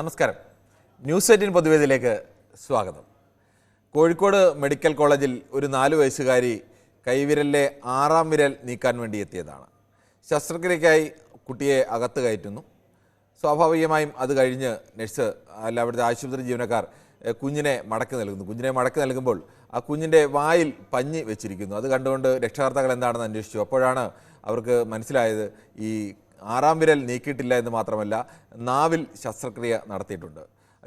നമസ്കാരം. News eighteen പൊതുവേദിയിലേക്ക് സ്വാഗതം. Kozhikode medical കോളേജിൽ ഒരു നാല് വയസ്സുകാരി കൈവിരലിലെ ആറാം വിരൽ നീക്കാൻ വേണ്ടി എത്തിയതാണ്. ശസ്ത്രക്രിയയ്ക്കായി കുട്ടിയെ അകത്ത് കയറ്റുന്നു. സ്വാഭാവികമായും അത് കഴിഞ്ഞ് നഴ്സ് അല്ല അവിടുത്തെ ആശുപത്രി ജീവനക്കാർ കുഞ്ഞിനെ മടക്കി നൽകുന്നു. കുഞ്ഞിനെ മടക്കി നൽകുമ്പോൾ ആ കുഞ്ഞിന്റെ വായിൽ പഞ്ഞി വെച്ചിരിക്കുന്നു. അത് കണ്ടുകൊണ്ട് രക്ഷകർത്താക്കൾ എന്താണെന്ന് അന്വേഷിച്ചു. അപ്പോഴാണ് അവർക്ക് മനസ്സിലായത് ഈ ആറാം വിരൽ നീക്കിയിട്ടില്ല എന്ന് മാത്രമല്ല നാവിൽ ശസ്ത്രക്രിയ നടത്തിയിട്ടുണ്ട്.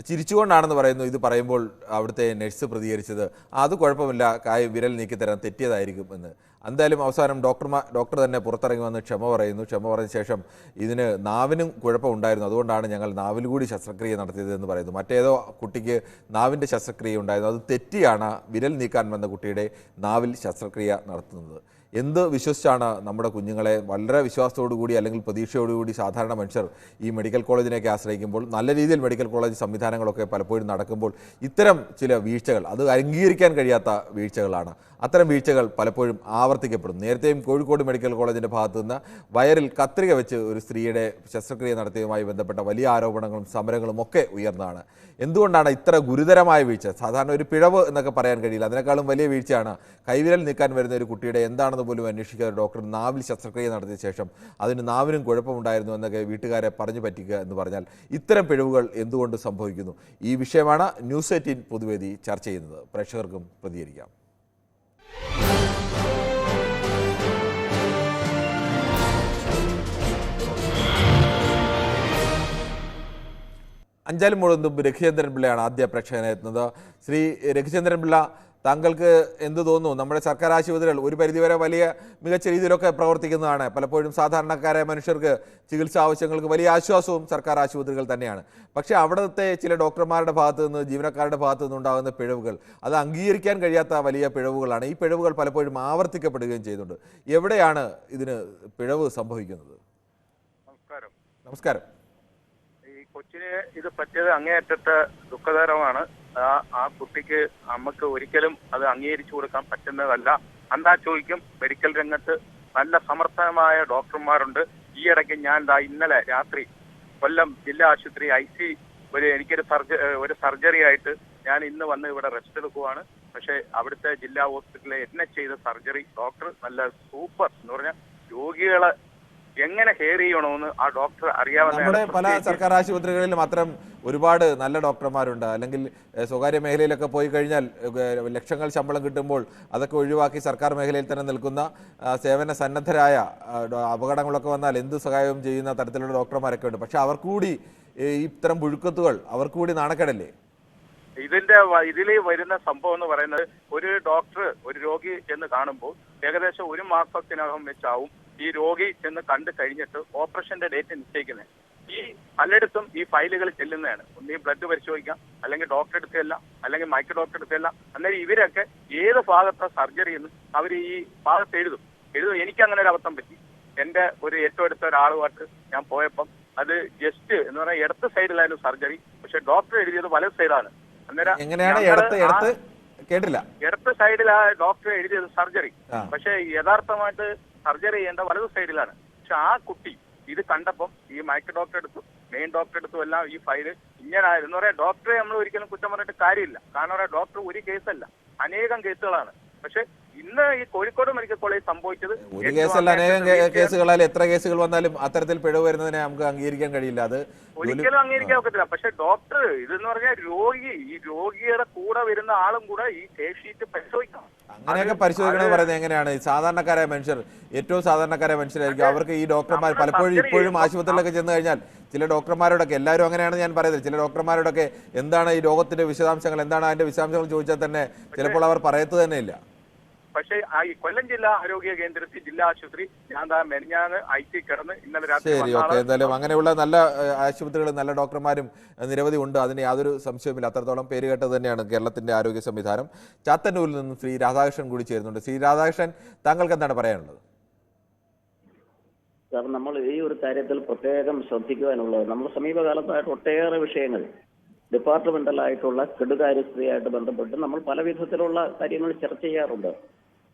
ചിരിച്ചുകൊണ്ടാണെന്ന് പറയുന്നു ഇത് പറയുമ്പോൾ അവിടുത്തെ നഴ്സ് പ്രതികരിച്ചത് അത് കുഴപ്പമില്ല കായ് വിരൽ നീക്കിത്തരാൻ തെറ്റിയതായിരിക്കും എന്ന്. എന്തായാലും അവസാനം ഡോക്ടർമാർ ഡോക്ടർ തന്നെ പുറത്തിറങ്ങി വന്ന് ക്ഷമ പറയുന്നു. ക്ഷമ പറഞ്ഞ ശേഷം ഇതിന് നാവിനും കുഴപ്പമുണ്ടായിരുന്നു. അതുകൊണ്ടാണ് ഞങ്ങൾ നാവിൽ കൂടി ശസ്ത്രക്രിയ നടത്തിയത് എന്ന് പറയുന്നു. മറ്റേതോ കുട്ടിക്ക് നാവിന്റെ ശസ്ത്രക്രിയ ഉണ്ടായിരുന്നു. അത് തെറ്റിയാണ് വിരൽ നീക്കാൻ വന്ന കുട്ടിയുടെ നാവിൽ ശസ്ത്രക്രിയ നടത്തുന്നത്. എന്ത് വിശ്വസിച്ചാണ് നമ്മുടെ കുഞ്ഞുങ്ങളെ വളരെ കൂടി അല്ലെങ്കിൽ പ്രതീക്ഷയോടുകൂടി സാധാരണ മനുഷ്യർ ഈ മെഡിക്കൽ കോളേജിനെയൊക്കെ ആശ്രയിക്കുമ്പോൾ നല്ല രീതിയിൽ മെഡിക്കൽ കോളേജ് സംവിധാനങ്ങളൊക്കെ പലപ്പോഴും നടക്കുമ്പോൾ ഇത്തരം ചില വീഴ്ചകൾ അത് അംഗീകരിക്കാൻ കഴിയാത്ത വീഴ്ചകളാണ്. അത്തരം വീഴ്ചകൾ പലപ്പോഴും ആവർത്തിക്കപ്പെടും നേരത്തെയും കോഴിക്കോട് മെഡിക്കൽ കോളേജിന്റെ ഭാഗത്തു നിന്ന് വയറിൽ കത്രിക വെച്ച് ഒരു സ്ത്രീയുടെ ശസ്ത്രക്രിയ നടത്തിയതുമായി ബന്ധപ്പെട്ട വലിയ ആരോപണങ്ങളും സമരങ്ങളും ഒക്കെ ഉയർന്നതാണ്. എന്തുകൊണ്ടാണ് ഇത്ര ഗുരുതരമായ വീഴ്ച? സാധാരണ ഒരു പിഴവ് എന്നൊക്കെ പറയാൻ കഴിയില്ല. അതിനേക്കാളും വലിയ വീഴ്ചയാണ് കൈവിരൽ നീക്കാൻ വരുന്ന ഒരു കുട്ടിയുടെ എന്താണെന്ന് പോലും അന്വേഷിക്കാതെ ഡോക്ടർ നാവിൽ ശസ്ത്രക്രിയ നടത്തിയ ശേഷം അതിന് നാവിനും കുഴപ്പമുണ്ടായിരുന്നു എന്നൊക്കെ വീട്ടുകാരെ പറഞ്ഞു പറ്റിക്കുക എന്ന് പറഞ്ഞാൽ ഇത്തരം പിഴവുകൾ എന്തുകൊണ്ട് സംഭവിക്കുന്നു? ഈ വിഷയമാണ് ന്യൂസ് എയ്റ്റീൻ പൊതുവേദി ചർച്ച ചെയ്യുന്നത്. പ്രേക്ഷകർക്കും പ്രതികരിക്കാം. അഞ്ചാലും മുഴുവൻ രഘുചന്ദ്രൻ പിള്ളയാണ് ആദ്യ പ്രേക്ഷകനെ എത്തുന്നത്. ശ്രീ രഘുചന്ദ്രൻ പിള്ള താങ്കൾക്ക് എന്ത് തോന്നുന്നു? നമ്മുടെ സർക്കാർ ആശുപത്രികൾ ഒരു പരിധിവരെ വലിയ മികച്ച രീതിയിലൊക്കെ പ്രവർത്തിക്കുന്നതാണ്. പലപ്പോഴും സാധാരണക്കാരായ മനുഷ്യർക്ക് ചികിത്സാ ആവശ്യങ്ങൾക്ക് വലിയ ആശ്വാസവും സർക്കാർ ആശുപത്രികൾ തന്നെയാണ്. പക്ഷേ അവിടുത്തെ ചില ഡോക്ടർമാരുടെ ഭാഗത്തു നിന്ന് ജീവനക്കാരുടെ ഭാഗത്തു നിന്നുണ്ടാകുന്ന പിഴവുകൾ അത് അംഗീകരിക്കാൻ കഴിയാത്ത വലിയ പിഴവുകളാണ്. ഈ പിഴവുകൾ പലപ്പോഴും ആവർത്തിക്കപ്പെടുകയും ചെയ്യുന്നുണ്ട്. എവിടെയാണ് ഇതിന് പിഴവ് സംഭവിക്കുന്നത്? നമസ്കാരം. നമസ്കാരം. കൊച്ചിന് ഇത് പറ്റിയത് അങ്ങേയറ്റത്തെ ദുഃഖകരമാണ്. ആ കുട്ടിക്ക് നമുക്ക് ഒരിക്കലും അത് അംഗീകരിച്ചു കൊടുക്കാൻ പറ്റുന്നതല്ല. എന്താ ചോദിക്കും മെഡിക്കൽ രംഗത്ത് നല്ല സമർത്ഥമായ ഡോക്ടർമാരുണ്ട്. ഈ ഇടയ്ക്ക് ഞാൻ ഇന്നലെ രാത്രി കൊല്ലം ജില്ലാ ആശുപത്രി ഐ സി ഒരു എനിക്കൊരു സർജ ഒരു സർജറി ആയിട്ട് ഞാൻ ഇന്ന് വന്ന് ഇവിടെ റെസ്റ്റ് എടുക്കുവാണ്. പക്ഷേ അവിടുത്തെ ജില്ലാ ഹോസ്പിറ്റലിൽ എന്നെ ചെയ്ത സർജറി ഡോക്ടർ നല്ല സൂപ്പർ എന്ന് പറഞ്ഞാൽ രോഗികളെ എങ്ങനെ കെയർ ചെയ്യണമെന്ന് ആ ഡോക്ടർ അറിയാവുന്ന നമ്മുടെ പല സർക്കാർ ആശുപത്രികളിലും മാത്രം ഒരുപാട് നല്ല ഡോക്ടർമാരുണ്ട്. അല്ലെങ്കിൽ സ്വകാര്യ മേഖലയിലൊക്കെ പോയി കഴിഞ്ഞാൽ ലക്ഷങ്ങൾ ശമ്പളം കിട്ടുമ്പോൾ അതൊക്കെ ഒഴിവാക്കി സർക്കാർ മേഖലയിൽ തന്നെ നിൽക്കുന്ന സേവന സന്നദ്ധരായ അപകടങ്ങളൊക്കെ വന്നാൽ എന്ത് സഹായവും ചെയ്യുന്ന തരത്തിലുള്ള ഡോക്ടർമാരൊക്കെ ഉണ്ട്. പക്ഷെ അവർക്കൂടി കൂടി ഇത്തരം പുഴുക്കത്തുകൾ അവർക്ക് കൂടി നാണക്കേടല്ലേ? ഇതിന്റെ ഇതിൽ വരുന്ന സംഭവം എന്ന് പറയുന്നത് ഒരു ഡോക്ടർ ഒരു രോഗി എന്ന് കാണുമ്പോൾ ഏകദേശം ഒരു മാസത്തിനകം വെച്ചാവും ഈ രോഗി ചെന്ന് കണ്ടു കഴിഞ്ഞിട്ട് ഓപ്പറേഷന്റെ ഡേറ്റ് നിശ്ചയിക്കുന്നത്. ഈ പലയിടത്തും ഈ ഫയലുകൾ ചെല്ലുന്നതാണ്. ഒന്നീ ബ്ലഡ് പരിശോധിക്കാം അല്ലെങ്കിൽ ഡോക്ടറെ എടുക്കുകയല്ല അല്ലെങ്കിൽ മൈക്രോ ഡോക്ടറെ എടുക്കുകയല്ല അന്നേരം ഇവരൊക്കെ ഏത് ഭാഗത്തെ സർജറി എന്ന് അവർ ഈ ഭാഗത്ത് എഴുതും. എഴുതും. എനിക്ക് അങ്ങനെ ഒരു അബദ്ധം പറ്റി. എന്റെ ഒരു ഏറ്റവും അടുത്ത ഒരാളുമായിട്ട് ഞാൻ പോയപ്പം അത് ജസ്റ്റ് എന്ന് പറഞ്ഞാൽ ഇടത്ത് സൈഡിലായിരുന്നു സർജറി പക്ഷെ ഡോക്ടർ എഴുതിയത് വലത് സൈഡാണ് അന്നേരം കേട്ടില്ല? ഇടത്ത് സൈഡിലാ ഡോക്ടർ എഴുതിയത് സർജറി. പക്ഷെ യഥാർത്ഥമായിട്ട് സർജറി ചെയ്യേണ്ട വലതു സൈഡിലാണ്. പക്ഷെ ആ കുട്ടി ഇത് കണ്ടപ്പം ഈ മൈക്രോ ഡോക്ടർ എടുത്തു മെയിൻ ഡോക്ടർ എടുത്തു എല്ലാം ഈ ഫയൽ ഇങ്ങനായിരുന്നു. പറയാം ഡോക്ടറെ നമ്മൾ ഒരിക്കലും കുറ്റം പറഞ്ഞിട്ട് കാര്യമില്ല. കാരണം പറയാം ഡോക്ടർ ഒരു കേസല്ല അനേകം കേസുകളാണ്. പക്ഷെ ഇന്ന് ഈ കോഴിക്കോട് മെഡിക്കൽ കോളേജ് സംഭവിച്ചത് ഒരു കേസല്ല അനേകം കേസുകളാൽ എത്ര കേസുകൾ വന്നാലും അത്തരത്തിൽ പിഴവ് വരുന്നതിനെ നമുക്ക് അംഗീകരിക്കാൻ കഴിയില്ല. അത് ഒരിക്കലും അംഗീകരിക്കാൻ ഒക്കത്തില്ല. പക്ഷെ ഡോക്ടർ ഇതെന്ന് പറഞ്ഞാൽ രോഗി ഈ രോഗിയുടെ കൂടെ വരുന്ന ആളും കൂടെ ഈ കേസ് ഷീറ്റ് പരിശോധിക്കണം. അങ്ങനെയൊക്കെ പരിശോധിക്കണം പരിശോധിക്കണമെന്ന് പറയുന്നത് എങ്ങനെയാണ്? സാധാരണക്കാരായ മനുഷ്യർ ഏറ്റവും സാധാരണക്കാരായ മനുഷ്യരായിരിക്കും. അവർക്ക് ഈ ഡോക്ടർമാർ പലപ്പോഴും ഇപ്പോഴും ആശുപത്രിയിലൊക്കെ ചെന്ന് കഴിഞ്ഞാൽ ചില ഡോക്ടർമാരോടൊക്കെ എല്ലാവരും അങ്ങനെയാണ് ഞാൻ പറയുന്നത് ചില ഡോക്ടർമാരോടൊക്കെ എന്താണ് ഈ രോഗത്തിന്റെ വിശദാംശങ്ങൾ എന്താണ് അതിന്റെ വിശദാംശങ്ങൾ ചോദിച്ചാൽ തന്നെ ചിലപ്പോൾ അവർ പറയത്തു തന്നെ ഇല്ല. പക്ഷേ ആ ഈ കൊല്ലം ജില്ലാ ആരോഗ്യ കേന്ദ്രത്തിൽ ജില്ലാ ആശുപത്രി ഞാൻ താ മെനിഞ്ഞാന്ന് ഐ ടി കിടന്ന് ഇന്നലെ രാത്രി ശരി ഓക്കെ. എന്തായാലും അങ്ങനെയുള്ള നല്ല ആശുപത്രികളും നല്ല ഡോക്ടർമാരും നിരവധി ഉണ്ട്. അതിന് യാതൊരു സംശയവുമില്ല. അത്രത്തോളം പേര് കേട്ടത് തന്നെയാണ് കേരളത്തിന്റെ ആരോഗ്യ സംവിധാനം. ചാത്തന്നൂരിൽ നിന്നും ശ്രീ രാധാകൃഷ്ണൻ കൂടി ചേരുന്നുണ്ട്. ശ്രീ രാധാകൃഷ്ണൻ താങ്കൾക്ക് എന്താണ് പറയാനുള്ളത്? സാർ നമ്മൾ ഈ ഒരു കാര്യത്തിൽ പ്രത്യേകം ശ്രദ്ധിക്കുവാനുള്ളത് നമ്മൾ സമീപകാലത്തായിട്ട് ഒട്ടേറെ വിഷയങ്ങൾ ഡിപ്പാർട്ട്മെന്റലായിട്ടുള്ള കെടുകാര്യസ്ഥതയായിട്ട് ബന്ധപ്പെട്ട് നമ്മൾ പല വിധത്തിലുള്ള കാര്യങ്ങൾ ചർച്ച ചെയ്യാറുണ്ട്.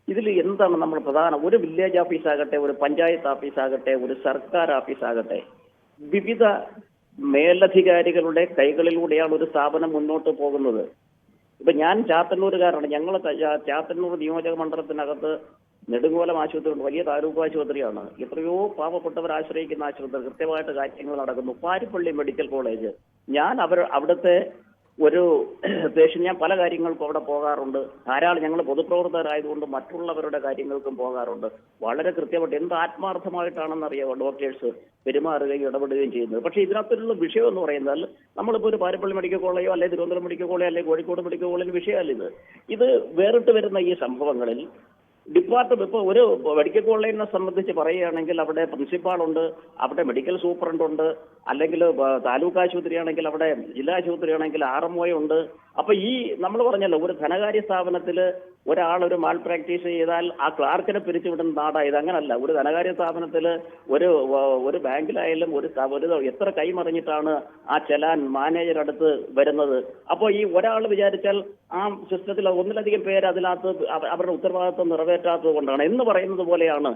ഇതിൽ എന്താണ് നമ്മൾ പ്രധാന? ഒരു വില്ലേജ് ഓഫീസ് ആകട്ടെ ഒരു പഞ്ചായത്ത് ഓഫീസ് ആകട്ടെ ഒരു സർക്കാർ ഓഫീസ് ആകട്ടെ വിവിധ മേലധികാരികളുടെ കൈകളിലൂടെയാണ് ഒരു സ്ഥാപനം മുന്നോട്ട് പോകുന്നത്. ഇപ്പൊ ഞാൻ ചാത്തന്നൂരുകാരാണ്. ഞങ്ങൾ ചാത്തന്നൂർ നിയോജക മണ്ഡലത്തിനകത്ത് നെടുങ്കോലം ആശുപത്രി ഉണ്ട് വലിയ താലൂക്ക് ആശുപത്രിയാണ്. എത്രയോ പാവപ്പെട്ടവർ ആശ്രയിക്കുന്ന ആശുപത്രി കൃത്യമായിട്ട് കാര്യങ്ങൾ നടക്കുന്നു. Parippally medical college. ഞാൻ അവർ അവിടുത്തെ ഒരു പേഷ്യൻ ഞാൻ പല കാര്യങ്ങൾക്കും അവിടെ പോകാറുണ്ട്. ധാരാളം ഞങ്ങൾ പൊതുപ്രവർത്തകരായതുകൊണ്ട് മറ്റുള്ളവരുടെ കാര്യങ്ങൾക്കും പോകാറുണ്ട്. വളരെ കൃത്യമായിട്ട് എന്ത് ആത്മാർത്ഥമായിട്ടാണെന്നറിയാമോ ഡോക്ടേഴ്സ് പെരുമാറുകയും ഇടപെടുകയും ചെയ്യുന്നത്. പക്ഷേ ഇതിനകത്തുള്ള വിഷയം എന്ന് പറയുന്നത് നമ്മളിപ്പോൾ ഒരു പാരപ്പള്ളി മെഡിക്കൽ കോളേജോ അല്ലെങ്കിൽ തിരുവനന്തപുരം മെഡിക്കൽ കോളേജോ അല്ലെങ്കിൽ കോഴിക്കോട് മെഡിക്കൽ കോളേജിൽ വിഷയമല്ല ഇത്. ഇത് വേറിട്ട് വരുന്ന ഈ സംഭവങ്ങളിൽ ഡിപ്പാർട്ട്മെന്റ് ഇപ്പോൾ ഒരു മെഡിക്കൽ കോളേജിനെ സംബന്ധിച്ച് പറയുകയാണെങ്കിൽ അവിടെ പ്രിൻസിപ്പാളുണ്ട് അവിടെ മെഡിക്കൽ സൂപ്രണ്ട് ഉണ്ട് അല്ലെങ്കിൽ താലൂക്ക് ആശുപത്രി ആണെങ്കിൽ അവിടെ ജില്ലാ ആശുപത്രി ആണെങ്കിൽ ആർ എം ഒ ഉണ്ട് അപ്പൊ ഈ നമ്മൾ പറഞ്ഞല്ലോ ഒരു ധനകാര്യ സ്ഥാപനത്തിൽ ഒരാൾ ഒരു മാൽ പ്രാക്ടീസ് ചെയ്താൽ ആ ക്ലാർക്കിനെ പിരിച്ചുവിടുന്ന നാടായത് അങ്ങനല്ല. ഒരു ധനകാര്യ സ്ഥാപനത്തിൽ ഒരു ഒരു ബാങ്കിലായാലും ഒരു ഒരു എത്ര കൈമറിഞ്ഞിട്ടാണ് ആ ചെലാൻ മാനേജർ അടുത്ത് വരുന്നത്? അപ്പോൾ ഈ ഒരാൾ വിചാരിച്ചാൽ ആ സിസ്റ്റത്തിൽ ഒന്നിലധികം പേര് അതിനകത്ത് അവ- അവരുടെ ഉത്തരവാദിത്വം നിറവേറ്റാത്തത് കൊണ്ടാണ്. എന്ന് പറയുന്നത് പോലെയാണ്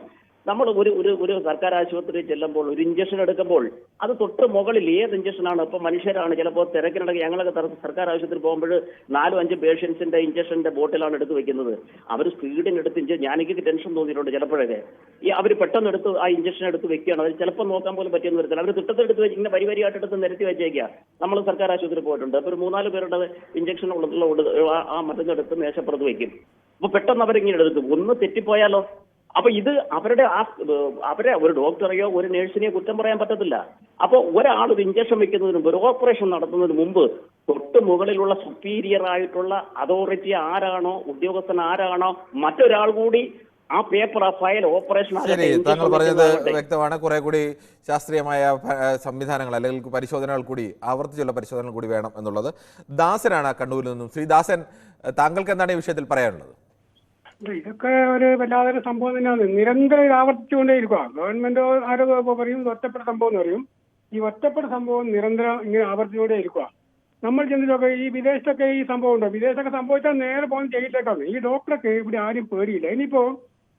നമ്മൾ ഒരു ഒരു ഒരു സർക്കാർ ആശുപത്രി ചെല്ലുമ്പോൾ ഒരു ഇഞ്ചക്ഷൻ എടുക്കുമ്പോൾ അത് തൊട്ട് മുകളിൽ ഏത് ഇഞ്ചക്ഷനാണ് ഇപ്പൊ മനുഷ്യരാണ് ചിലപ്പോൾ തിരക്കിനിടയ്ക്ക് ഞങ്ങളൊക്കെ സർക്കാർ ആശുപത്രി പോകുമ്പോൾ നാലും അഞ്ച് പേഷ്യൻസിന്റെ ഇഞ്ചക്ഷന്റെ ബോട്ടിലാണ് എടുത്ത് വെക്കുന്നത്. അവർ സ്പീഡിനെടുത്ത് ഇഞ്ച ഞാനെനിക്ക് ടെൻഷൻ തോന്നിയിട്ടുണ്ട് ചിലപ്പോഴൊക്കെ. ഈ അവർ പെട്ടെന്ന് എടുത്ത് ആ ഇഞ്ചക്ഷൻ എടുത്ത് വെക്കുകയാണ്. അത് ചിലപ്പോൾ നോക്കാൻ പോലും പറ്റിയെന്ന് വരത്തില്ല. അവർ തിട്ടത്തെടുത്ത് വെച്ച് ഇങ്ങനെ വരി വരിയായിട്ട് എടുത്ത് നിരത്തി വെച്ചേക്കുക നമ്മൾ സർക്കാർ ആശുപത്രി പോയിട്ടുണ്ട്. അപ്പൊ ഒരു മൂന്നാൽ പേരുടെ ഇഞ്ചക്ഷൻ ഉള്ള ആ മരുന്നെടുത്ത് മേശപ്പുറത്ത് വെക്കും. അപ്പൊ പെട്ടെന്ന് അവരിങ്ങനെ എടുക്കും. ഒന്ന് തെറ്റിപ്പോയാലോ? അപ്പൊ ഇത് അവരുടെ ആ അവരെ ഒരു ഡോക്ടറെയോ ഒരു നേഴ്സിനെയോ കുറ്റം പറയാൻ പറ്റത്തില്ല. അപ്പൊ ഒരാൾ ഒരു ഇഞ്ചക്ഷൻ വെക്കുന്നതിന് മുമ്പ് ഒരു ഓപ്പറേഷൻ നടത്തുന്നതിന് മുമ്പ് തൊട്ട് മുകളിലുള്ള സുപ്പീരിയർ ആയിട്ടുള്ള അതോറിറ്റി ആരാണോ ഉദ്യോഗസ്ഥൻ ആരാണോ മറ്റൊരാൾ കൂടി ആ പേപ്പർ ആ ഫയൽ ഓപ്പറേഷൻ ശരി താങ്കൾ പറഞ്ഞത് വ്യക്തമാണ്. കുറെ കൂടി ശാസ്ത്രീയമായ സംവിധാനങ്ങൾ അല്ലെങ്കിൽ പരിശോധനകൾ കൂടി ആവർത്തിച്ചുള്ള പരിശോധനകൾ കൂടി വേണം എന്നുള്ളത്. ദാസനാണ് കണ്ണൂരിൽ നിന്നും. ശ്രീ ദാസൻ താങ്കൾക്ക് എന്താണ് ഈ വിഷയത്തിൽ പറയാനുള്ളത്? ഇതൊക്കെ ഒരു വല്ലാതൊരു സംഭവം തന്നെയാണ്. നിരന്തരം ഇത് ആവർത്തിച്ചുകൊണ്ടേയിരിക്കുക ഗവൺമെന്റ് ആരോ പറയും ഒറ്റപ്പെട്ട സംഭവം എന്ന് പറയും. ഈ ഒറ്റപ്പെട്ട സംഭവം നിരന്തരം ഇങ്ങനെ ആവർത്തിച്ചുകൊണ്ടേ ഇരിക്കുക നമ്മൾ ചെന്നിട്ടൊക്കെ ഈ വിദേശത്തൊക്കെ ഈ സംഭവം ഉണ്ടോ? വിദേശത്തൊക്കെ സംഭവിച്ചാൽ നേരെ പോകുന്ന ചെയ്തിട്ടേക്കാണ് ഈ ഡോക്ടറൊക്കെ ഇവിടെ ആരും പേടിയില്ല. ഇനിയിപ്പോ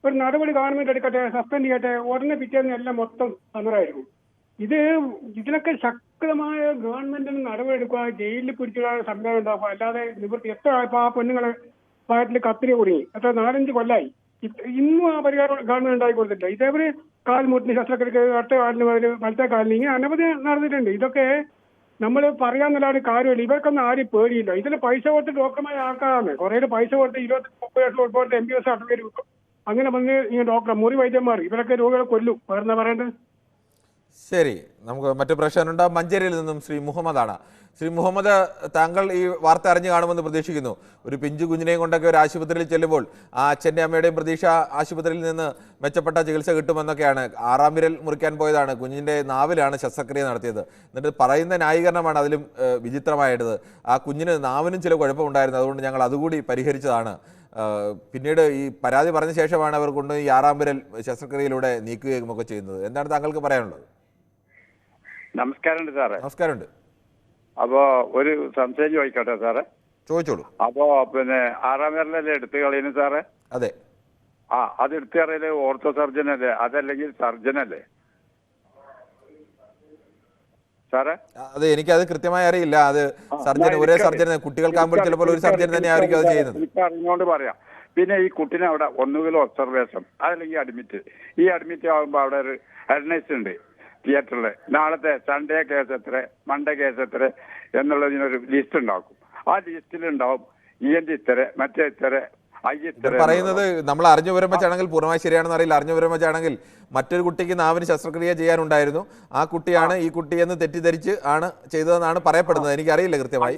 ഒരു നടപടി ഗവൺമെന്റ് എടുക്കട്ടെ സസ്പെൻഡ് ചെയ്യട്ടെ ഉടനെ പിറ്റേന്ന് എല്ലാം മൊത്തം സമരായിരിക്കും ഇത് ഇതിനൊക്കെ ശക്തമായ ഗവൺമെന്റിന് നടപടി എടുക്കുക ജയിലിൽ പിടിച്ചിടാൻ സംവിധാനം ഉണ്ടാക്കുക അല്ലാതെ നിവൃത്തി. എത്ര ആ പെണ്ണുങ്ങളെ വയറ്റിൽ കത്തിരി കുടുങ്ങി എത്ര നാലഞ്ച് കൊല്ലായി. ഇന്നും ആ പരിഹാരം ഗവൺമെന്റ് ഉണ്ടാക്കി കൊടുത്തിട്ടില്ല ഇതേപോലെ കാൽമുട്ടിന് ശസ്ത്രക്രിയക്ക് ഒറ്റ കാലിന് മുതൽ വലത്തെ കാലിന് ഇങ്ങനെ അനവധി നടന്നിട്ടുണ്ട്. ഇതൊക്കെ നമ്മൾ പറയാന്നല്ലാതെ കാര്യമില്ല. ഇവർക്കൊന്നും ആരും പേടിയില്ല. ഇതിൽ പൈസ കൊടുത്ത് ഡോക്ടർമാരെ ആൾക്കാരാണ് കുറെ പൈസ കൊടുത്ത് ഇരുപത്തി മുപ്പത് ലക്ഷം കൊടുത്ത് എം ബി എസ് അങ്ങനെ വന്ന് ഇങ്ങനെ ഡോക്ടർ മുറി വൈദ്യന്മാർ ഇവരൊക്കെ രോഗികളെ കൊല്ലും. വേറെ പറയേണ്ടത്? ശരി നമുക്ക് മറ്റു പ്രശ്നമുണ്ട് മഞ്ചേരിയിൽ നിന്നും ശ്രീ മുഹമ്മദാണ്. ശ്രീ മുഹമ്മദ് താങ്കൾ ഈ വാർത്ത അറിഞ്ഞു കാണുമെന്ന് പ്രതീക്ഷിക്കുന്നു. ഒരു പിഞ്ചു കുഞ്ഞിനെയും കൊണ്ടൊക്കെ ഒരു ആശുപത്രിയിൽ ചെല്ലുമ്പോൾ ആ അച്ഛന്റെ അമ്മയുടെയും പ്രതീക്ഷ ആശുപത്രിയിൽ നിന്ന് മെച്ചപ്പെട്ട ചികിത്സ കിട്ടുമെന്നൊക്കെയാണ്. ആറാം വിരൽ മുറിക്കാൻ പോയതാണ്. കുഞ്ഞിന്റെ നാവിലാണ് ശസ്ത്രക്രിയ നടത്തിയത്. എന്നിട്ട് പറയുന്ന ന്യായീകരണമാണ് അതിലും വിചിത്രമായത് ആ കുഞ്ഞിന് നാവിനും ചില കുഴപ്പമുണ്ടായിരുന്നു. അതുകൊണ്ട് ഞങ്ങൾ അതുകൂടി പരിഹരിച്ചതാണ്. പിന്നീട് ഈ പരാതി പറഞ്ഞ ശേഷമാണ് അവർ കൊണ്ട് ഈ ആറാം വിരൽ ശസ്ത്രക്രിയയിലൂടെ നീക്കുകയും ഒക്കെ ചെയ്യുന്നത്. എന്താണ് താങ്കൾക്ക് പറയാനുള്ളത്? നമസ്കാരമുണ്ട് സാറേ. നമസ്കാരമുണ്ട്. അപ്പോ ഒരു സംശയം ചോദിക്കട്ടെ സാറേ? ചോദിച്ചോളൂ. അപ്പോ പിന്നെ ആറാം വിരലല്ലേ എടുത്തു കളയുന്നു സാറേ? അതെ. ആ അത് എടുത്തു കളയൽ ഓർത്തോ സർജൻ അല്ലേ? അതല്ലെങ്കിൽ സർജൻ അല്ലേ? സാറേ? അത് എനിക്കത് കൃത്യമായി അറിയില്ല. അത് സർജൻ ഒരേ സർജൻ കുട്ടികൾക്കാകുമ്പോൾ ചിലപ്പോൾ ഒരു സർജൻ തന്നെ ആയിരിക്കും അത് ചെയ്യുന്നത്. എനിക്ക് അറിഞ്ഞുകൊണ്ട് പറയാം. പിന്നെ ഈ കുട്ടിനെ അവിടെ ഒന്നുകിൽ ഒബ്സർവേഷൻ അതല്ലെങ്കിൽ അഡ്മിറ്റ് ഈ അഡ്മിറ്റ് ആകുമ്പോൾ അവിടെ ഒരു അഡ്നൈസ് ഉണ്ട്. തിയേറ്ററിൽ നാളത്തെ സൺഡേ കേസ് എത്ര മൺഡേ കേസ് എത്ര എന്നുള്ളതിനൊരു ലിസ്റ്റ് ഉണ്ടാക്കും. ആ ലിസ്റ്റിലുണ്ടാവും ഇ എൻ ജി ഇത്ര മറ്റേ ഇത്ര പറയുന്നത് നമ്മൾ അറിഞ്ഞു വെച്ചാണെങ്കിൽ പൂർണമായി ശരിയാണെന്ന് അറിയില്ല. അറിഞ്ഞു വെച്ചാണെങ്കിൽ മറ്റൊരു കുട്ടിക്ക് നാവിന് ശസ്ത്രക്രിയ ചെയ്യാനുണ്ടായിരുന്നു. ആ കുട്ടിയാണ് ഈ കുട്ടിയെന്ന് തെറ്റിദ്ധരിച്ച് ആണ് ചെയ്തതെന്നാണ് പറയപ്പെടുന്നത്. എനിക്ക് അറിയില്ല കൃത്യമായി.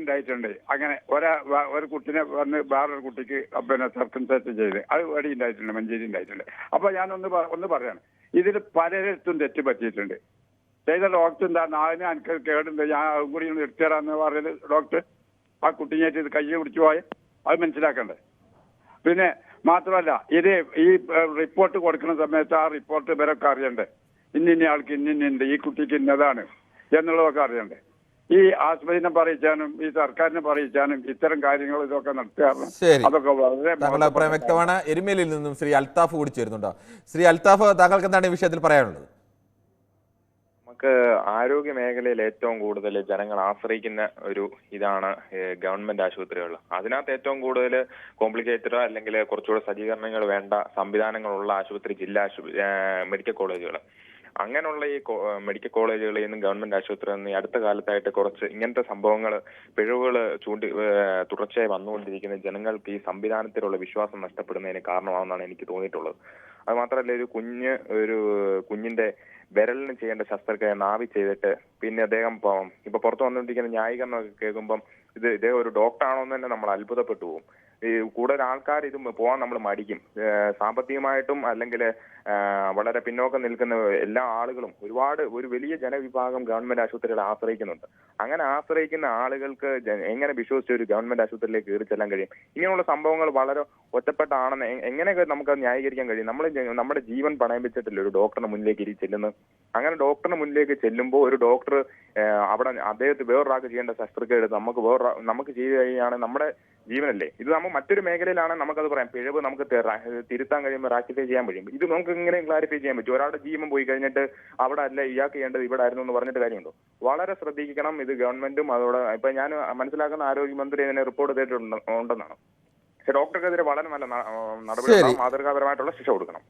ഉണ്ടായിട്ടുണ്ട്. അങ്ങനെ ഒരാ ഒരു കുട്ടിനെ വന്ന് വേറൊരു കുട്ടിക്ക് പിന്നെ സർക്കംസൈസ് ചെയ്ത് അത് വടി ഉണ്ടായിട്ടുണ്ട് മഞ്ചേരി ഉണ്ടായിട്ടുണ്ട്. അപ്പൊ ഞാൻ ഒന്ന് ഒന്ന് പറയാണ്. ഇതിൽ പലരിടത്തും തെറ്റ് പറ്റിയിട്ടുണ്ട്. ചെയ്ത ഡോക്ടർ എന്താ? നാളിനെ എനിക്ക് കേടുണ്ട്. ഞാൻ അതും കൂടി എടുത്തുതരാന്ന് പറഞ്ഞത് ഡോക്ടർ ആ കുട്ടിനെ ഇത് കയ്യെ പിടിച്ചു പോയ. അത് മനസ്സിലാക്കണ്ടേ? പിന്നെ മാത്രമല്ല ഇത് ഈ റിപ്പോർട്ട് കൊടുക്കുന്ന സമയത്ത് ആ റിപ്പോർട്ട് ഇവരൊക്കെ അറിയണ്ടേ? ഇന്നിന്ന ആൾക്ക് ഇന്നിന്നുണ്ട് ഈ കുട്ടിക്ക് ഇന്നതാണ് എന്നുള്ളതൊക്കെ അറിയണ്ടേ? ഈ ആശുപത്രിനെ പറയിച്ചാനും ഈ സർക്കാരിനെ പറയിച്ചാനും ഇത്തരം കാര്യങ്ങൾ ഇതൊക്കെ നടത്തുകയാണ് അതൊക്കെ വളരെ താങ്കളുടെ അഭിപ്രായം വ്യക്തമാണ്. എരുമേലിയിൽ നിന്നും ശ്രീ അൽത്താഫ് കൂടി ചേരുന്നുണ്ടോ. ശ്രീ അൽത്താഫ് താങ്കൾക്ക് എന്താണ് ഈ വിഷയത്തിൽ പറയാനുള്ളത്? നമുക്ക് ആരോഗ്യ മേഖലയിൽ ഏറ്റവും കൂടുതൽ ജനങ്ങൾ ആശ്രയിക്കുന്ന ഒരു ഇതാണ് ഗവൺമെന്റ് ആശുപത്രികൾ. അതിനകത്ത് ഏറ്റവും കൂടുതൽ കോംപ്ലിക്കേറ്റഡ് അല്ലെങ്കിൽ കുറച്ചുകൂടെ സജ്ജീകരണങ്ങൾ വേണ്ട സംവിധാനങ്ങളുള്ള ആശുപത്രി ജില്ലാ മെഡിക്കൽ കോളേജുകൾ. അങ്ങനെയുള്ള ഈ മെഡിക്കൽ കോളേജുകളിൽ നിന്നും ഗവൺമെന്റ് ആശുപത്രിയിൽ നിന്ന് അടുത്ത കാലത്തായിട്ട് കുറച്ച് ഇങ്ങനത്തെ സംഭവങ്ങൾ പിഴവുകൾ ചൂണ്ടി തുടർച്ചയായി വന്നുകൊണ്ടിരിക്കുന്ന ജനങ്ങൾക്ക് ഈ സംവിധാനത്തിലുള്ള വിശ്വാസം നഷ്ടപ്പെടുന്നതിന് കാരണമാണെന്നാണ് എനിക്ക് തോന്നിയിട്ടുള്ളത്. അത് മാത്രമല്ല ഒരു കുഞ്ഞ് ഒരു കുഞ്ഞിന്റെ വിരലിന് ചെയ്യേണ്ട ശസ്ത്രക്രിയ നാവി ചെയ്തിട്ട് പിന്നെ അദ്ദേഹം ഇപ്പൊ പുറത്തു വന്നുകൊണ്ടിരിക്കുന്ന ന്യായീകരണമൊക്കെ കേൾക്കുമ്പം ഇത് ഇദ്ദേഹം ഒരു ഡോക്ടറാണോ എന്ന് തന്നെ നമ്മൾ അത്ഭുതപ്പെട്ടു പോകും. ഈ കൂടുതൽ ആൾക്കാർ ഇത് പോകാൻ നമ്മൾ മടിക്കും. സാമ്പത്തികമായിട്ടും അല്ലെങ്കിൽ വളരെ പിന്നോക്കം നിൽക്കുന്ന എല്ലാ ആളുകളും ഒരുപാട് ഒരു വലിയ ജനവിഭാഗം ഗവൺമെന്റ് ആശുപത്രികളെ ആശ്രയിക്കുന്നുണ്ട്. അങ്ങനെ ആശ്രയിക്കുന്ന ആളുകൾക്ക് എങ്ങനെ വിശ്വസിച്ച് ഒരു ഗവൺമെന്റ് ആശുപത്രിയിലേക്ക് കയറി ചെല്ലാൻ കഴിയും? ഇങ്ങനെയുള്ള സംഭവങ്ങൾ വളരെ ഒറ്റപ്പെട്ടാണെന്ന് എങ്ങനെയൊക്കെ നമുക്ക് ന്യായീകരിക്കാൻ കഴിയും? നമ്മൾ നമ്മുടെ ജീവൻ പണയം വെച്ചിട്ടില്ല ഒരു ഡോക്ടറിന് മുന്നിലേക്ക് ഇരി ചെല്ലുന്നത്. അങ്ങനെ ഡോക്ടറിന് മുന്നിലേക്ക് ചെല്ലുമ്പോൾ ഒരു ഡോക്ടർ അവിടെ അദ്ദേഹത്തെ വേറൊരാൾക്ക് ചെയ്യേണ്ട ശസ്ത്രക്രിയ എടുത്ത് നമുക്ക് വേറെ നമുക്ക് ചെയ്ത് കഴിയുകയാണെങ്കിൽ നമ്മുടെ ജീവനല്ലേ? ഇത് നമ്മൾ മറ്റൊരു മേഖലയിലാണ് നമുക്കത് പറയാം. പിഴവ് നമുക്ക് തിരുത്താൻ കഴിയുമ്പോൾ റാറ്റിഫൈ ചെയ്യാൻ കഴിയും. ഇത് നമുക്ക് ഇങ്ങനെ ക്ലാരിഫൈ ചെയ്യാൻ പറ്റും. ഒരാളുടെ ജീവൻ പോയി കഴിഞ്ഞിട്ട് അവിടെ അല്ല ഇയാൾക്ക് ചെയ്യേണ്ടത് ഇവിടെ ആയിരുന്നു എന്ന് പറഞ്ഞിട്ട് കാര്യമുണ്ടോ? വളരെ ശ്രദ്ധിക്കണം. ഇത് ഗവൺമെന്റും അതോടെ ഇപ്പൊ ഞാൻ മനസ്സിലാക്കുന്ന ആരോഗ്യമന്ത്രി ഇതിനെ റിപ്പോർട്ട് ചെയ്തിട്ടുണ്ട് ഉണ്ടെന്നാണ്. പക്ഷെ ഡോക്ടർക്കെതിരെ വളരെ നല്ല നടപടി മാതൃകാപരമായിട്ടുള്ള ശിക്ഷ കൊടുക്കണം.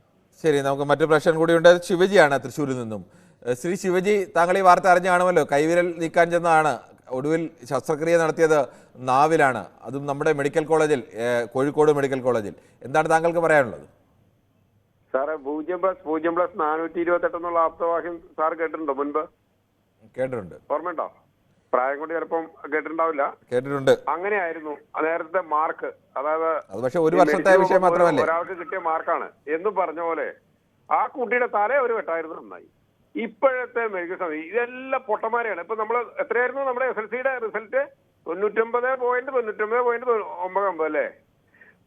ശരി നമുക്ക് മറ്റു പ്രശ്നം കൂടിയുണ്ട് ശിവജിയാണ് തൃശ്ശൂരിൽ നിന്നും. ശ്രീ ശിവജി താങ്കൾ ഈ വാർത്ത അറിഞ്ഞാണല്ലോ കൈവിരൽ നീക്കാൻ ചെന്നതാണ്. ഒടുവിൽ ശസ്ത്രക്രിയ നടത്തിയത് നാവിലാണ്. അതും നമ്മുടെ മെഡിക്കൽ കോളേജിൽ കോഴിക്കോട് മെഡിക്കൽ കോളേജിൽ. എന്താണ് താങ്കൾക്ക് പറയാനുള്ളത്? സാറേ പൂജ്യം പ്ലസ് പൂജ്യം പ്ലസ് നാനൂറ്റി ഇരുപത്തെട്ട് എന്നുള്ള ആപ്തവാഹ്യം സാർ കേട്ടിട്ടുണ്ടോ മുൻപ്? കേട്ടിട്ടുണ്ട്. ഓർമ്മയുണ്ടോ? പ്രായം കൊണ്ട് ചിലപ്പം കേട്ടിട്ടുണ്ടാവില്ല. കേട്ടിട്ടുണ്ട്. അങ്ങനെയായിരുന്നു നേരത്തെ മാർക്ക്. അതായത് അത് ഒരു വർഷത്തെ വിഷയം മാത്രമല്ലേ? ഒരാൾക്ക് കിട്ടിയ മാർക്കാണ്. എന്നും പറഞ്ഞ പോലെ ആ കുട്ടിയുടെ തലേ ഒരു വെട്ടായിരുന്നു നന്നായി. ഇപ്പോഴത്തെ മെഡിക്കൽ സമിതി ഇതെല്ലാം പൊട്ടന്മാരെയാണ്. ഇപ്പൊ നമ്മൾ എത്രയായിരുന്നു നമ്മുടെ എസ് എൽ സിയുടെ റിസൾട്ട് തൊണ്ണൂറ്റൊമ്പത് പോയിന്റ് തൊണ്ണൂറ്റൊമ്പത് പോയിന്റ് ഒമ്പത് ഒമ്പത് അല്ലേ?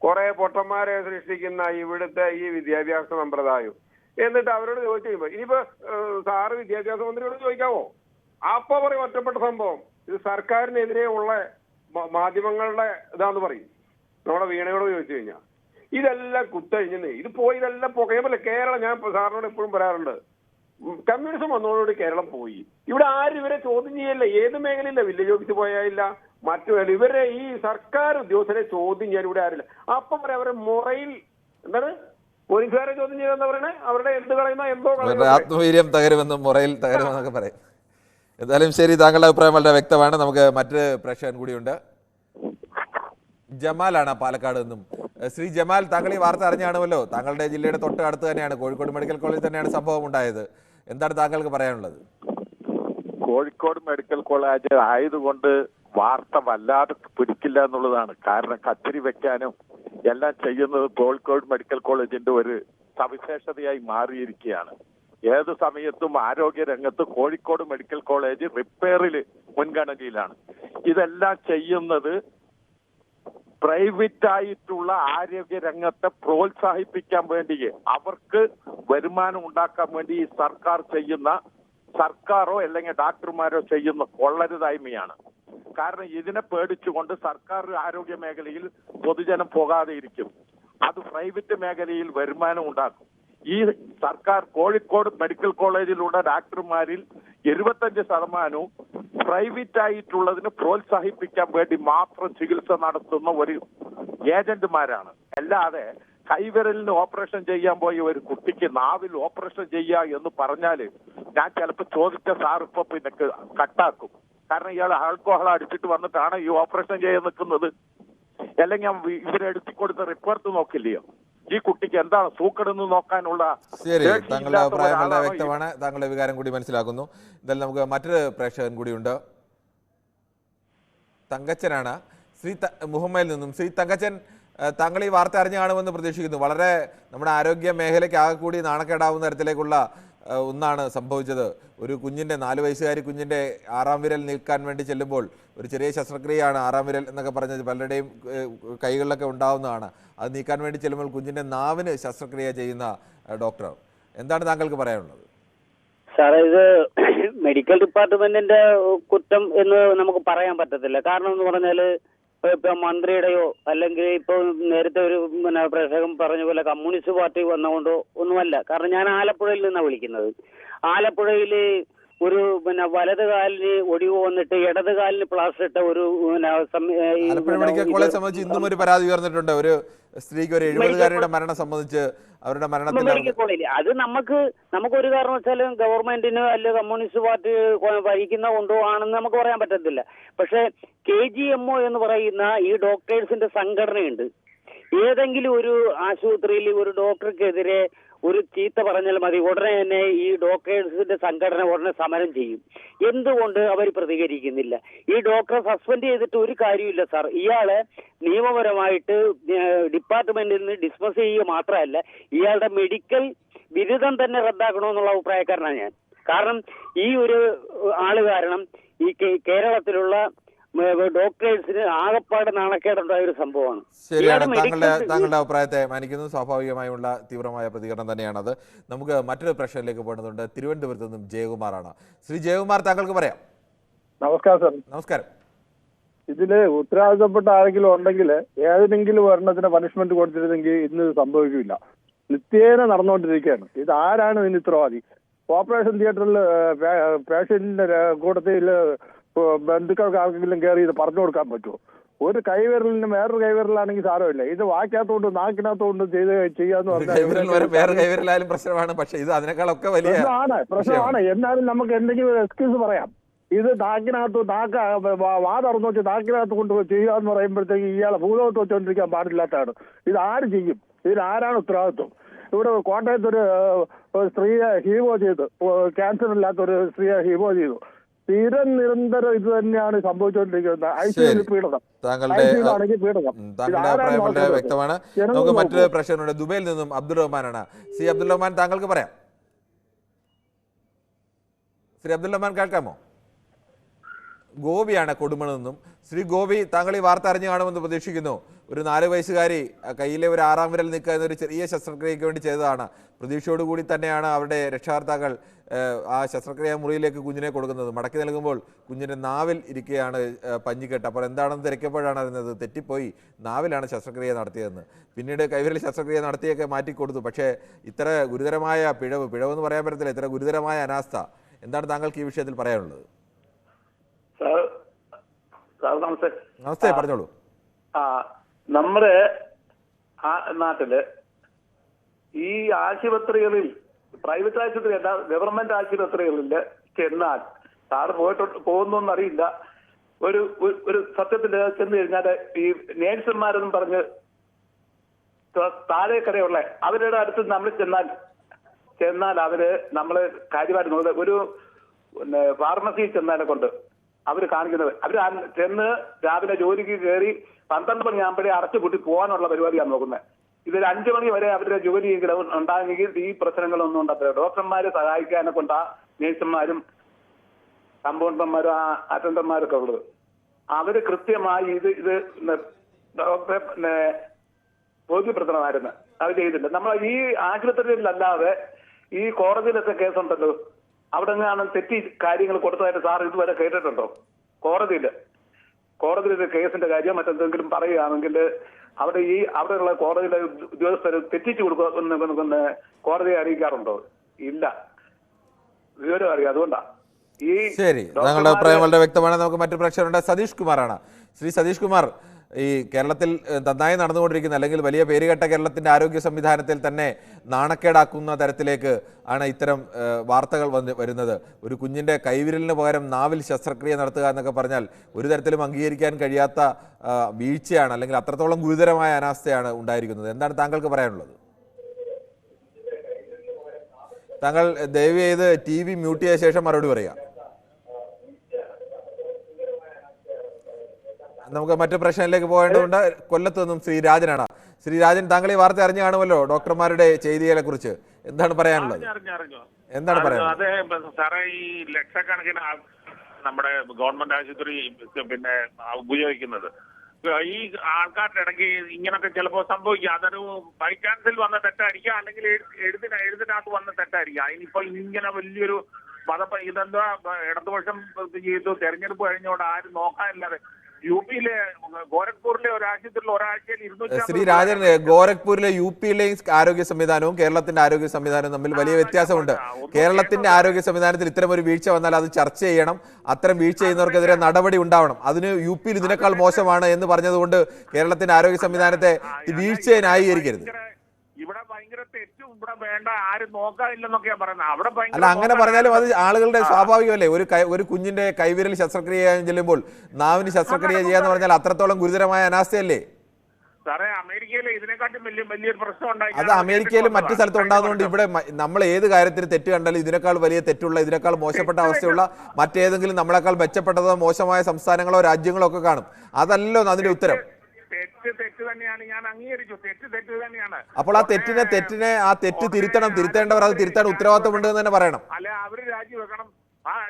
കുറെ പൊട്ടന്മാരെ സൃഷ്ടിക്കുന്ന ഇവിടുത്തെ ഈ വിദ്യാഭ്യാസ സമ്പ്രദായം. എന്നിട്ട് അവരോട് ചോദിച്ചു കഴിയുമ്പോ ഇനിയിപ്പോ സാറ് വിദ്യാഭ്യാസ മന്ത്രിയോട് ചോദിക്കാവോ? അപ്പൊ പറയും ഒറ്റപ്പെട്ട സംഭവം. ഇത് സർക്കാരിനെതിരെ ഉള്ള മാധ്യമങ്ങളുടെ ഇതാന്ന് പറയും. നമ്മുടെ വീണയോട് ചോദിച്ചു കഴിഞ്ഞാൽ ഇതെല്ലാം കുത്തഴിഞ്ഞെന്ന് ഇത് പോയി ഇതെല്ലാം പുകയുമല്ല കേരളം ഞാൻ സാറിനോട് എപ്പോഴും പറയാറുണ്ട്. കമ്മ്യൂണിസം വന്നതോടുകൂടി കേരളം പോയി. ഇവിടെ ആരും ഇവരെ ചോദ്യം ചെയ്യല്ല. ഏത് മേഖലയില്ല വില്ലേജ് ഓഫീസ് പോയാലില്ല? മറ്റു ഇവരെ ഈ സർക്കാർ ഉദ്യോഗസ്ഥരെ ചോദ്യം ചെയ്യാൻ ഇവിടെ ആരില്ല. അപ്പം പറയാം അവരെ മുറയിൽ എന്താണ്? പോലീസുകാരെ ചോദ്യം ചെയ്തെന്ന് പറയണേ? അവരുടെ എന്ത് കളയുന്ന എന്തോ ആത്മവീര്യം തകരുമെന്നും മുറയിൽ തകരുമെന്നൊക്കെ പറയും. എന്തായാലും ശരി താങ്കളുടെ അഭിപ്രായം വളരെ വ്യക്തമാണ്. നമുക്ക് മറ്റ് പ്രേക്ഷകൻ കൂടിയുണ്ട്. ജമാലാണ് പാലക്കാട് നിന്നും ശ്രീ ജമാൽ താങ്കൾ ഈ വാർത്ത അറിഞ്ഞാണുമല്ലോ താങ്കളുടെ ജില്ലയുടെ തൊട്ട് അടുത്ത് തന്നെയാണ്. കോഴിക്കോട് മെഡിക്കൽ കോളേജിൽ തന്നെയാണ് സംഭവം ഉണ്ടായത്. എന്താണ് താങ്കൾക്ക് പറയാനുള്ളത്? കോഴിക്കോട് മെഡിക്കൽ കോളേജ് ആയതുകൊണ്ട് വാർത്ത വല്ലാതെ പിടിക്കില്ല എന്നുള്ളതാണ്. കാരണം കച്ചേരി വെക്കാനും എല്ലാം ചെയ്യുന്നത് കോഴിക്കോട് മെഡിക്കൽ കോളേജിന്റെ ഒരു സവിശേഷതയായി മാറിയിരിക്കുകയാണ്. ഏത് സമയത്തും ആരോഗ്യ രംഗത്ത് കോഴിക്കോട് മെഡിക്കൽ കോളേജ് റിപ്പയറിൽ മുൻഗണനയിലാണ്. ഇതെല്ലാം ചെയ്യുന്നത് പ്രൈവറ്റ് ആയിട്ടുള്ള ആരോഗ്യ രംഗത്തെ പ്രോത്സാഹിപ്പിക്കാൻ വേണ്ടി അവർക്ക് വരുമാനം ഉണ്ടാക്കാൻ വേണ്ടി ഈ സർക്കാർ ചെയ്യുന്ന സർക്കാരോ അല്ലെങ്കിൽ ഡോക്ടർമാരോ ചെയ്യുന്ന കൊള്ളരുതായ്മയാണ്. കാരണം ഇതിനെ പേടിച്ചുകൊണ്ട് സർക്കാർ ആരോഗ്യ മേഖലയിൽ പൊതുജനം പോകാതെ ഇരിക്കും. അത് പ്രൈവറ്റ് മേഖലയിൽ വരുമാനം ഉണ്ടാക്കും. ഈ സർക്കാർ കോഴിക്കോട് മെഡിക്കൽ കോളേജിലുള്ള ഡോക്ടർമാരിൽ എഴുപത്തഞ്ച് ശതമാനവും പ്രൈവറ്റ് ആയിട്ടുള്ളതിന് പ്രോത്സാഹിപ്പിക്കാൻ വേണ്ടി മാത്രം ചികിത്സ നടത്തുന്ന ഒരു ഏജന്റുമാരാണ്. അല്ലാതെ കൈവിരലിന് ഓപ്പറേഷൻ ചെയ്യാൻ പോയ ഒരു കുട്ടിക്ക് നാവിൽ ഓപ്പറേഷൻ ചെയ്യുക എന്ന് പറഞ്ഞാൽ ഞാൻ ചിലപ്പോൾ ചോദിച്ച സാർ ഇപ്പൊ പിന്നെ കട്ടാക്കും. കാരണം ഇയാൾ ആൽക്കോഹൾ അടിച്ചിട്ട് വന്നിട്ടാണ് ഈ ഓപ്പറേഷൻ ചെയ്യാൻ നിൽക്കുന്നത്. അല്ലെങ്കിൽ ഇവരെടുത്തി കൊടുത്ത റിപ്പോർട്ട് നോക്കില്ലയോ? ഈ കുട്ടിക്ക് എന്താണ് സൂക്കടെന്ന് നോക്കാനുള്ള ശരി താങ്കളുടെ അഭിപ്രായം വളരെ വ്യക്തമാണ്. താങ്കളുടെ വികാരം കൂടി മനസ്സിലാക്കുന്നു. എന്തായാലും നമുക്ക് മറ്റൊരു പ്രേക്ഷകൻ കൂടിയുണ്ട് തങ്കച്ചനാണ്. ശ്രീ മുഹമ്മയിൽ നിന്നും ശ്രീ തങ്കച്ചൻ താങ്കൾ ഈ വാർത്ത അറിഞ്ഞു കാണുമെന്ന് പ്രതീക്ഷിക്കുന്നു. വളരെ നമ്മുടെ ആരോഗ്യ മേഖലയ്ക്ക് ആകെ കൂടി നാണക്കേടാവുന്ന തരത്തിലേക്കുള്ള ഒന്നാണ് സംഭവിച്ചത്. ഒരു കുഞ്ഞിന്റെ നാല് വയസ്സുകാരി കുഞ്ഞിന്റെ ആറാം വിരൽ നീക്കാൻ വേണ്ടി ചെല്ലുമ്പോൾ ഒരു ചെറിയ ശസ്ത്രക്രിയയാണ് ആറാം വിരൽ എന്നൊക്കെ പറഞ്ഞത്. പലരുടെയും കൈകളിലൊക്കെ ഉണ്ടാവുന്നതാണ്. അത് നീക്കാൻ വേണ്ടി ചെല്ലുമ്പോൾ കുഞ്ഞിന്റെ നാവിന് ശസ്ത്രക്രിയ ചെയ്യുന്ന ഡോക്ടർ. എന്താണ് താങ്കൾക്ക് പറയാനുള്ളത്? സാറേ ഇത് മെഡിക്കൽ ഡിപ്പാർട്ട്മെന്റിന്റെ കുറ്റം എന്ന് നമുക്ക് പറയാൻ പറ്റത്തില്ല. കാരണം എന്ന് പറഞ്ഞാൽ ഇപ്പൊ മന്ത്രിയുടെയോ അല്ലെങ്കിൽ ഇപ്പൊ നേരത്തെ ഒരു പിന്നെ പ്രേക്ഷകൻ പറഞ്ഞ പോലെ കമ്മ്യൂണിസ്റ്റ് പാർട്ടി വന്നുകൊണ്ടോ ഒന്നുമല്ല. കാരണം ഞാൻ ആലപ്പുഴയിൽ നിന്നാണ് വിളിക്കുന്നത്. ആലപ്പുഴയിൽ ഒരു പിന്നെ വലത് കാലിന് ഒടിവ് വന്നിട്ട് ഇടത് കാലിന് പ്ലാസ്റ്റർ ഇട്ട ഒരു ആലപ്പുഴ മെഡിക്കൽ കോളേജ് സംബന്ധിച്ച് ഇന്നും ഒരു പരാതി ഉയർന്നിട്ടുണ്ട്. ഒരു സ്ത്രീക്ക് ഒരു എഴുപതുകാരിയുടെ മരണം സംബന്ധിച്ച് അവരുടെ മരണത്തിൽ അത് നമുക്ക് നമുക്ക് ഒരു കാരണവശാലും ഗവൺമെന്റിന് അല്ലെ കമ്മ്യൂണിസ്റ്റ് പാർട്ടി ഭരിക്കുന്ന കൊണ്ടോ ആണെന്ന് നമുക്ക് പറയാൻ പറ്റത്തില്ല. പക്ഷെ കെ ജി എം ഒ എന്ന് പറയുന്ന ഈ ഡോക്ടേഴ്സിന്റെ സംഘടനയുണ്ട്. ഏതെങ്കിലും ഒരു ആശുപത്രിയിൽ ഒരു ഡോക്ടർക്കെതിരെ ഒരു ചീത്ത പറഞ്ഞാൽ മതി. ഉടനെ തന്നെ ഈ ഡോക്ടേഴ്സിന്റെ സംഘടന ഉടനെ സമരം ചെയ്യും. എന്തുകൊണ്ട് അവർ പ്രതികരിക്കുന്നില്ല? ഈ ഡോക്ടറെ സസ്പെൻഡ് ചെയ്തിട്ട് ഒരു കാര്യമില്ല സാർ. ഇയാളെ നിയമപരമായിട്ട് ഡിപ്പാർട്ട്മെന്റിൽ നിന്ന് ഡിസ്മസ് ചെയ്യുക മാത്രമല്ല ഇയാളുടെ മെഡിക്കൽ ബിരുദം തന്നെ റദ്ദാക്കണമെന്നുള്ള അഭിപ്രായക്കാരനാണ് ഞാൻ. കാരണം ഈ ഒരു ആൾ കാരണം ഈ കേരളത്തിലുള്ള ഡോക്ടേഴ്സിന് ആകപ്പാട് നാണക്കേടുണ്ടായ ഒരു സംഭവമാണ്. ശരിയാണ്. താങ്കളുടെ താങ്കളുടെ അഭിപ്രായത്തെ മാനിക്കുന്നു. സ്വാഭാവികമായുള്ള തീവ്രമായ പ്രതികരണം തന്നെയാണത്. നമുക്ക് മറ്റൊരു പ്രശ്നത്തിലേക്ക് പോകേണ്ടതുണ്ട്. തിരുവനന്തപുരത്ത് നിന്നും ജയകുമാറാണ്. ശ്രീ ജയകുമാർ താങ്കൾക്ക് പറയാം. നമസ്കാരം സാർ. നമസ്കാരം. ഇതിൽ ഉത്തരവാദിത്തപ്പെട്ട ആരെങ്കിലും ഉണ്ടെങ്കിൽ ഏതെങ്കിലും ഒരെണ്ണത്തിന് പണിഷ്മെന്റ് കൊടുത്തിരുന്നെങ്കിൽ ഇന്ന് സംഭവിക്കില്ല. നിത്യേന നടന്നുകൊണ്ടിരിക്കുകയാണ്. ഇത് ആരാണ് ഇതിന് ഉത്തരവാദി? ഓപ്പറേഷൻ തിയേറ്ററിൽ പേഷ്യന്റിന്റെ കൂട്ടത്തിൽ ബന്ധുക്കൾക്ക് ആർക്കെങ്കിലും കയറി ഇത് പറഞ്ഞു കൊടുക്കാൻ പറ്റുമോ ഒരു കൈവിരലിന് വേറൊരു കൈവിരലാണെങ്കിൽ സാരമില്ല. ഇത് വാക്കകത്തോണ്ട് നാക്കിനകത്തോണ്ട് ചെയ്ത് ചെയ്യാന്ന് പറഞ്ഞാൽ വേറെ കൈവിരലായാലും പ്രശ്നമാണ്. പക്ഷെ ഇത് അതിനേക്കാളൊക്കെ വലിയ പ്രശ്നമാണ്. പ്രശ്നമാണ് എന്നാലും നമുക്ക് എന്തെങ്കിലും ഒരു എക്സ്ക്യൂസ് പറയാം. ഇത് നാക്കിനകത്ത് നാക്ക വാ- തുറന്നു വെച്ച് നാക്കിനകത്ത് കൊണ്ട് ചെയ്യാന്ന് പറയുമ്പോഴത്തേക്ക് ഇയാളെ ഭൂലോകത്ത് വെച്ചുകൊണ്ടിരിക്കാൻ പാടില്ലാത്തതാണ്. ഇത് ആര് ചെയ്യും? ഇതിന് ആരാണ് ഉത്തരവാദിത്വം? ഇവിടെ കോട്ടയത്തൊരു സ്ത്രീയെ ഹീവോ ചെയ്തു. ക്യാൻസർ ഇല്ലാത്തൊരു സ്ത്രീയെ ഹീവോ ചെയ്തു. സ്ഥിരം നിരന്തരം ഇത് തന്നെയാണ് സംഭവിച്ചുകൊണ്ടിരിക്കുന്നത് ഐ ശരി. സിയിൽ പീഡനം. താങ്കളുടെ താങ്കളുടെ അഭിപ്രായം വളരെ വ്യക്തമാണ്. നമുക്ക് മറ്റൊരു. പ്രശ്നമുണ്ട്. ദുബൈയിൽ നിന്നും അബ്ദുൾ റഹ്മാനാണ്. സി അബ്ദുൾ റഹ്മാൻ താങ്കൾക്ക് പറയാം. ശ്രീ അബ്ദുൾ റഹ്മാൻ കേൾക്കാമോ? ഗോപിയാണ് കൊടുമണിൽ നിന്നും. ശ്രീ ഗോപി താങ്കൾ ഈ വാർത്ത അറിഞ്ഞു കാണുമെന്ന് പ്രതീക്ഷിക്കുന്നു. ഒരു നാല് വയസ്സുകാരി കയ്യിലെ ഒരു ആറാം വിരൽ നിൽക്കുക എന്നൊരു ചെറിയ ശസ്ത്രക്രിയയ്ക്ക് വേണ്ടി ചെയ്തതാണ്. പ്രതീക്ഷയോടുകൂടി തന്നെയാണ് അവരുടെ രക്ഷകർത്താക്കൾ ആ ശസ്ത്രക്രിയ മുറിയിലേക്ക് കുഞ്ഞിനെ കൊടുക്കുന്നത്. മടക്കി നൽകുമ്പോൾ കുഞ്ഞിന്റെ നാവിൽ ഇരിക്കുകയാണ് പഞ്ഞിക്കെട്ട്. അപ്പോൾ എന്താണെന്ന് തിരക്കിയപ്പോഴാണ് അറിയുന്നത് തെറ്റിപ്പോയി. നാവിലാണ് ശസ്ത്രക്രിയ നടത്തിയതെന്ന്. പിന്നീട് കൈവിരൽ ശസ്ത്രക്രിയ നടത്തിയൊക്കെ മാറ്റിക്കൊടുത്തു പക്ഷേ ഇത്ര ഗുരുതരമായ പിഴവ് പിഴവെന്ന് പറയാൻ പറ്റത്തില്ല. ഇത്ര ഗുരുതരമായ അനാസ്ഥ. എന്താണ് താങ്കൾക്ക് ഈ വിഷയത്തിൽ പറയാനുള്ളത്? നമസ്തേ. പറഞ്ഞോളൂ. നമ്മുടെ നാട്ടിൽ ഈ ആശുപത്രികളിൽ പ്രൈവറ്റ് ആശുപത്രി അല്ല ഗവൺമെന്റ് ആശുപത്രികളിൽ ചെന്നാൽ സാറ് പോയിട്ട് പോകുന്നു അറിയില്ല. ഒരു ഒരു- സത്യത്തിൽ ചെന്ന് കഴിഞ്ഞാൽ ഈ നേഴ്സുമാരെന്നും പറഞ്ഞ് താഴേക്കരയുള്ള അവരുടെ അടുത്ത് നമ്മൾ ചെന്നാൽ ചെന്നാൽ അവർ നമ്മൾ കാര്യമായിട്ട് നോക്കുന്നത്. ഒരു പിന്നെ ഫാർമസിയിൽ ചെന്നാലെ കൊണ്ട് അവർ കാണിക്കുന്നത്. അവർ ചെന്ന് രാവിലെ ജോലിക്ക് കയറി പന്ത്രണ്ട് മണിയാകുമ്പോഴേ അടച്ചു പൂട്ടി പോകാനുള്ള പരിപാടിയാണ് നോക്കുന്നത്. ഇതൊരു അഞ്ചു മണി വരെ അവരുടെ ജോലി ഉണ്ടാകുമെങ്കിൽ ഈ പ്രശ്നങ്ങളൊന്നും ഉണ്ടാകില്ല ഡോക്ടർമാരെ സഹായിക്കാനെ കൊണ്ടാ നേഴ്സുമാരും കമ്പൗണ്ടർമാരും ആ അറ്റൻഡർമാരൊക്കെ ഉള്ളത്. അവർ കൃത്യമായി ഇത് ഇത് ഡോക്ടറെ ബോധ്യപ്പെടുത്തണമായിരുന്നു. അത് ചെയ്തില്ല നമ്മൾ ഈ ആശുപത്രിയിലല്ലാതെ ഈ കോടതിയിലൊക്കെ കേസുണ്ടല്ലോ. അവിടെ നിന്നാണ് തെറ്റി കാര്യങ്ങൾ കൊടുത്തതായിട്ട് സാർ ഇതുവരെ കേട്ടിട്ടുണ്ടോ? കോടതിയിൽ കോടതിയിലെ കേസിന്റെ കാര്യം മറ്റെന്തെങ്കിലും പറയുകയാണെങ്കിൽ അവിടെ ഈ അവിടെയുള്ള കോടതിയിലെ ഉദ്യോഗസ്ഥർ തെറ്റിച്ചു കൊടുക്കുന്ന കോടതിയെ അറിയിക്കാറുണ്ടോ? ഇല്ല. വിവരം അറിയാം. അതുകൊണ്ടാ. ഈ ശരി. താങ്കളുടെ അഭിപ്രായം വളരെ വ്യക്തമാണ്. നമുക്ക് മറ്റു പ്രേക്ഷകരുണ്ട്. സതീഷ് കുമാറാണ്. ശ്രീ സതീഷ് കുമാർ ഈ കേരളത്തിൽ നന്നായി നടന്നുകൊണ്ടിരിക്കുന്ന അല്ലെങ്കിൽ വലിയ പേരുകെട്ട കേരളത്തിന്റെ ആരോഗ്യ സംവിധാനത്തിൽ തന്നെ നാണക്കേടാക്കുന്ന തരത്തിലേക്ക് ആണ് ഇത്തരം വാർത്തകൾ വന്ന് വരുന്നത്. ഒരു കുഞ്ഞിന്റെ കൈവിരലിന് പകരം നാവിൽ ശസ്ത്രക്രിയ നടത്തുക എന്നൊക്കെ പറഞ്ഞാൽ ഒരു തരത്തിലും അംഗീകരിക്കാൻ കഴിയാത്ത വീഴ്ചയാണ് അല്ലെങ്കിൽ അത്രത്തോളം ഗുരുതരമായ അനാസ്ഥയാണ് ഉണ്ടായിരിക്കുന്നത്. എന്താണ് താങ്കൾക്ക് പറയാനുള്ളത്? താങ്കൾ ദയവ് ചെയ്ത് ടി വി മ്യൂട്ട് ചെയ്ത ശേഷം മറുപടി പറയുക നമുക്ക് മറ്റു പ്രശ്നത്തിലേക്ക് പോകേണ്ടതുണ്ട്. കൊല്ലത്ത് നിന്നും ശ്രീരാജനാണ്. ശ്രീരാജൻ താങ്കൾ ഈ വാർത്ത അറിഞ്ഞു കാണുമല്ലോ ഡോക്ടർമാരുടെ ചെയ്തികളെ കുറിച്ച് എന്താണ് പറയാനുള്ളത്? അറിഞ്ഞു എന്താണ് പറയാനുള്ളത്? അതെ സാറേ ഈ ലക്ഷക്കണക്കിന് നമ്മുടെ ഗവൺമെന്റ് ആശുപത്രി പിന്നെ ഉപയോഗിക്കുന്നത്. ഈ ആൾക്കാരുടെ ഇടയ്ക്ക് ഇങ്ങനൊക്കെ ചിലപ്പോൾ സംഭവിക്കാം. അതൊരു ബൈ ചാൻസിൽ വന്ന തെറ്റായിരിക്കാം. അല്ലെങ്കിൽ എഴു- എഴുതിന എഴുതിനകത്ത് വന്ന തെറ്റായിരിക്കാം. അതിനിപ്പോ ഇങ്ങനെ വലിയൊരു മതപ്പ ഇതെന്താ ഇടതുപക്ഷം ചെയ്തു തെരഞ്ഞെടുപ്പ് കഴിഞ്ഞോണ്ട് ആരും നോക്കാനില്ലാതെ യു പിയിലെ ഗോരഖ്പൂരിലെ ഒരു ആശുപത്രിയിൽ ഒരാഴ്ചയിൽ ഇരുന്നൂറ്റി ശ്രീ രാജൻ ഗോരഖ്പൂരിലെ യു പിയിലെയും ആരോഗ്യ സംവിധാനവും കേരളത്തിന്റെ ആരോഗ്യ സംവിധാനവും തമ്മിൽ വലിയ വ്യത്യാസമുണ്ട്. കേരളത്തിന്റെ ആരോഗ്യ സംവിധാനത്തിൽ ഇത്തരം ഒരു വീഴ്ച വന്നാൽ അത് ചർച്ച ചെയ്യണം. അത്തരം വീഴ്ച ചെയ്യുന്നവർക്കെതിരെ നടപടി ഉണ്ടാവണം. അതിന് യു പിയിൽ ഇതിനേക്കാൾ മോശമാണ് എന്ന് പറഞ്ഞതുകൊണ്ട് കേരളത്തിന്റെ ആരോഗ്യ സംവിധാനത്തെ വീഴ്ചയെ ന്യായീകരിക്കരുത്. ഇവിടെ ഭയങ്കര തെറ്റും ഇവിടെ വേണ്ട ആരും നോക്കാനില്ലെന്നൊക്കെയാ പറയുന്നത്. അവിടെ അല്ല അങ്ങനെ പറഞ്ഞാലും അത് ആളുകളുടെ സ്വാഭാവികമല്ലേ? ഒരു ഒരു കുഞ്ഞിന്റെ കൈവിരൽ ശസ്ത്രക്രിയ ചെയ്യാൻ ചെല്ലുമ്പോൾ നാവിന് ശസ്ത്രക്രിയ ചെയ്യാന്ന് പറഞ്ഞാൽ അത്രത്തോളം ഗുരുതരമായ അനാസ്ഥയല്ലേ? സാറേ അമേരിക്കയിലെ ഇതിനെക്കാട്ടും വലിയ വലിയൊരു പ്രശ്നം ഉണ്ടായി അത് അമേരിക്കയിലും മറ്റു സ്ഥലത്തും ഉണ്ടാകുന്നതുകൊണ്ട് ഇവിടെ നമ്മൾ ഏത് കാര്യത്തിൽ തെറ്റ് കണ്ടാലും ഇതിനേക്കാൾ വലിയ തെറ്റുള്ള ഇതിനേക്കാൾ മോശപ്പെട്ട അവസ്ഥയുള്ള മറ്റേതെങ്കിലും നമ്മളെക്കാൾ മെച്ചപ്പെട്ടതോ മോശമായ സംസ്ഥാനങ്ങളോ രാജ്യങ്ങളോ ഒക്കെ കാണും. അതല്ലോ അതിന്റെ ഉത്തരം. തെറ്റ് തെറ്റ് തന്നെയാണ്. ഞാൻ അംഗീകരിച്ചു. തെറ്റ് തെറ്റ് തന്നെയാണ്. അപ്പോൾ ആ തെറ്റിനെ തെറ്റിനെ ആ തെറ്റ് തിരുത്തണം തിരുത്തേണ്ടവർ അത് തിരുത്താൻ ഉത്തരവാദിത്തമുണ്ട് എന്ന് തന്നെ പറയണം. അല്ല അവർ രാജിവെക്കണം.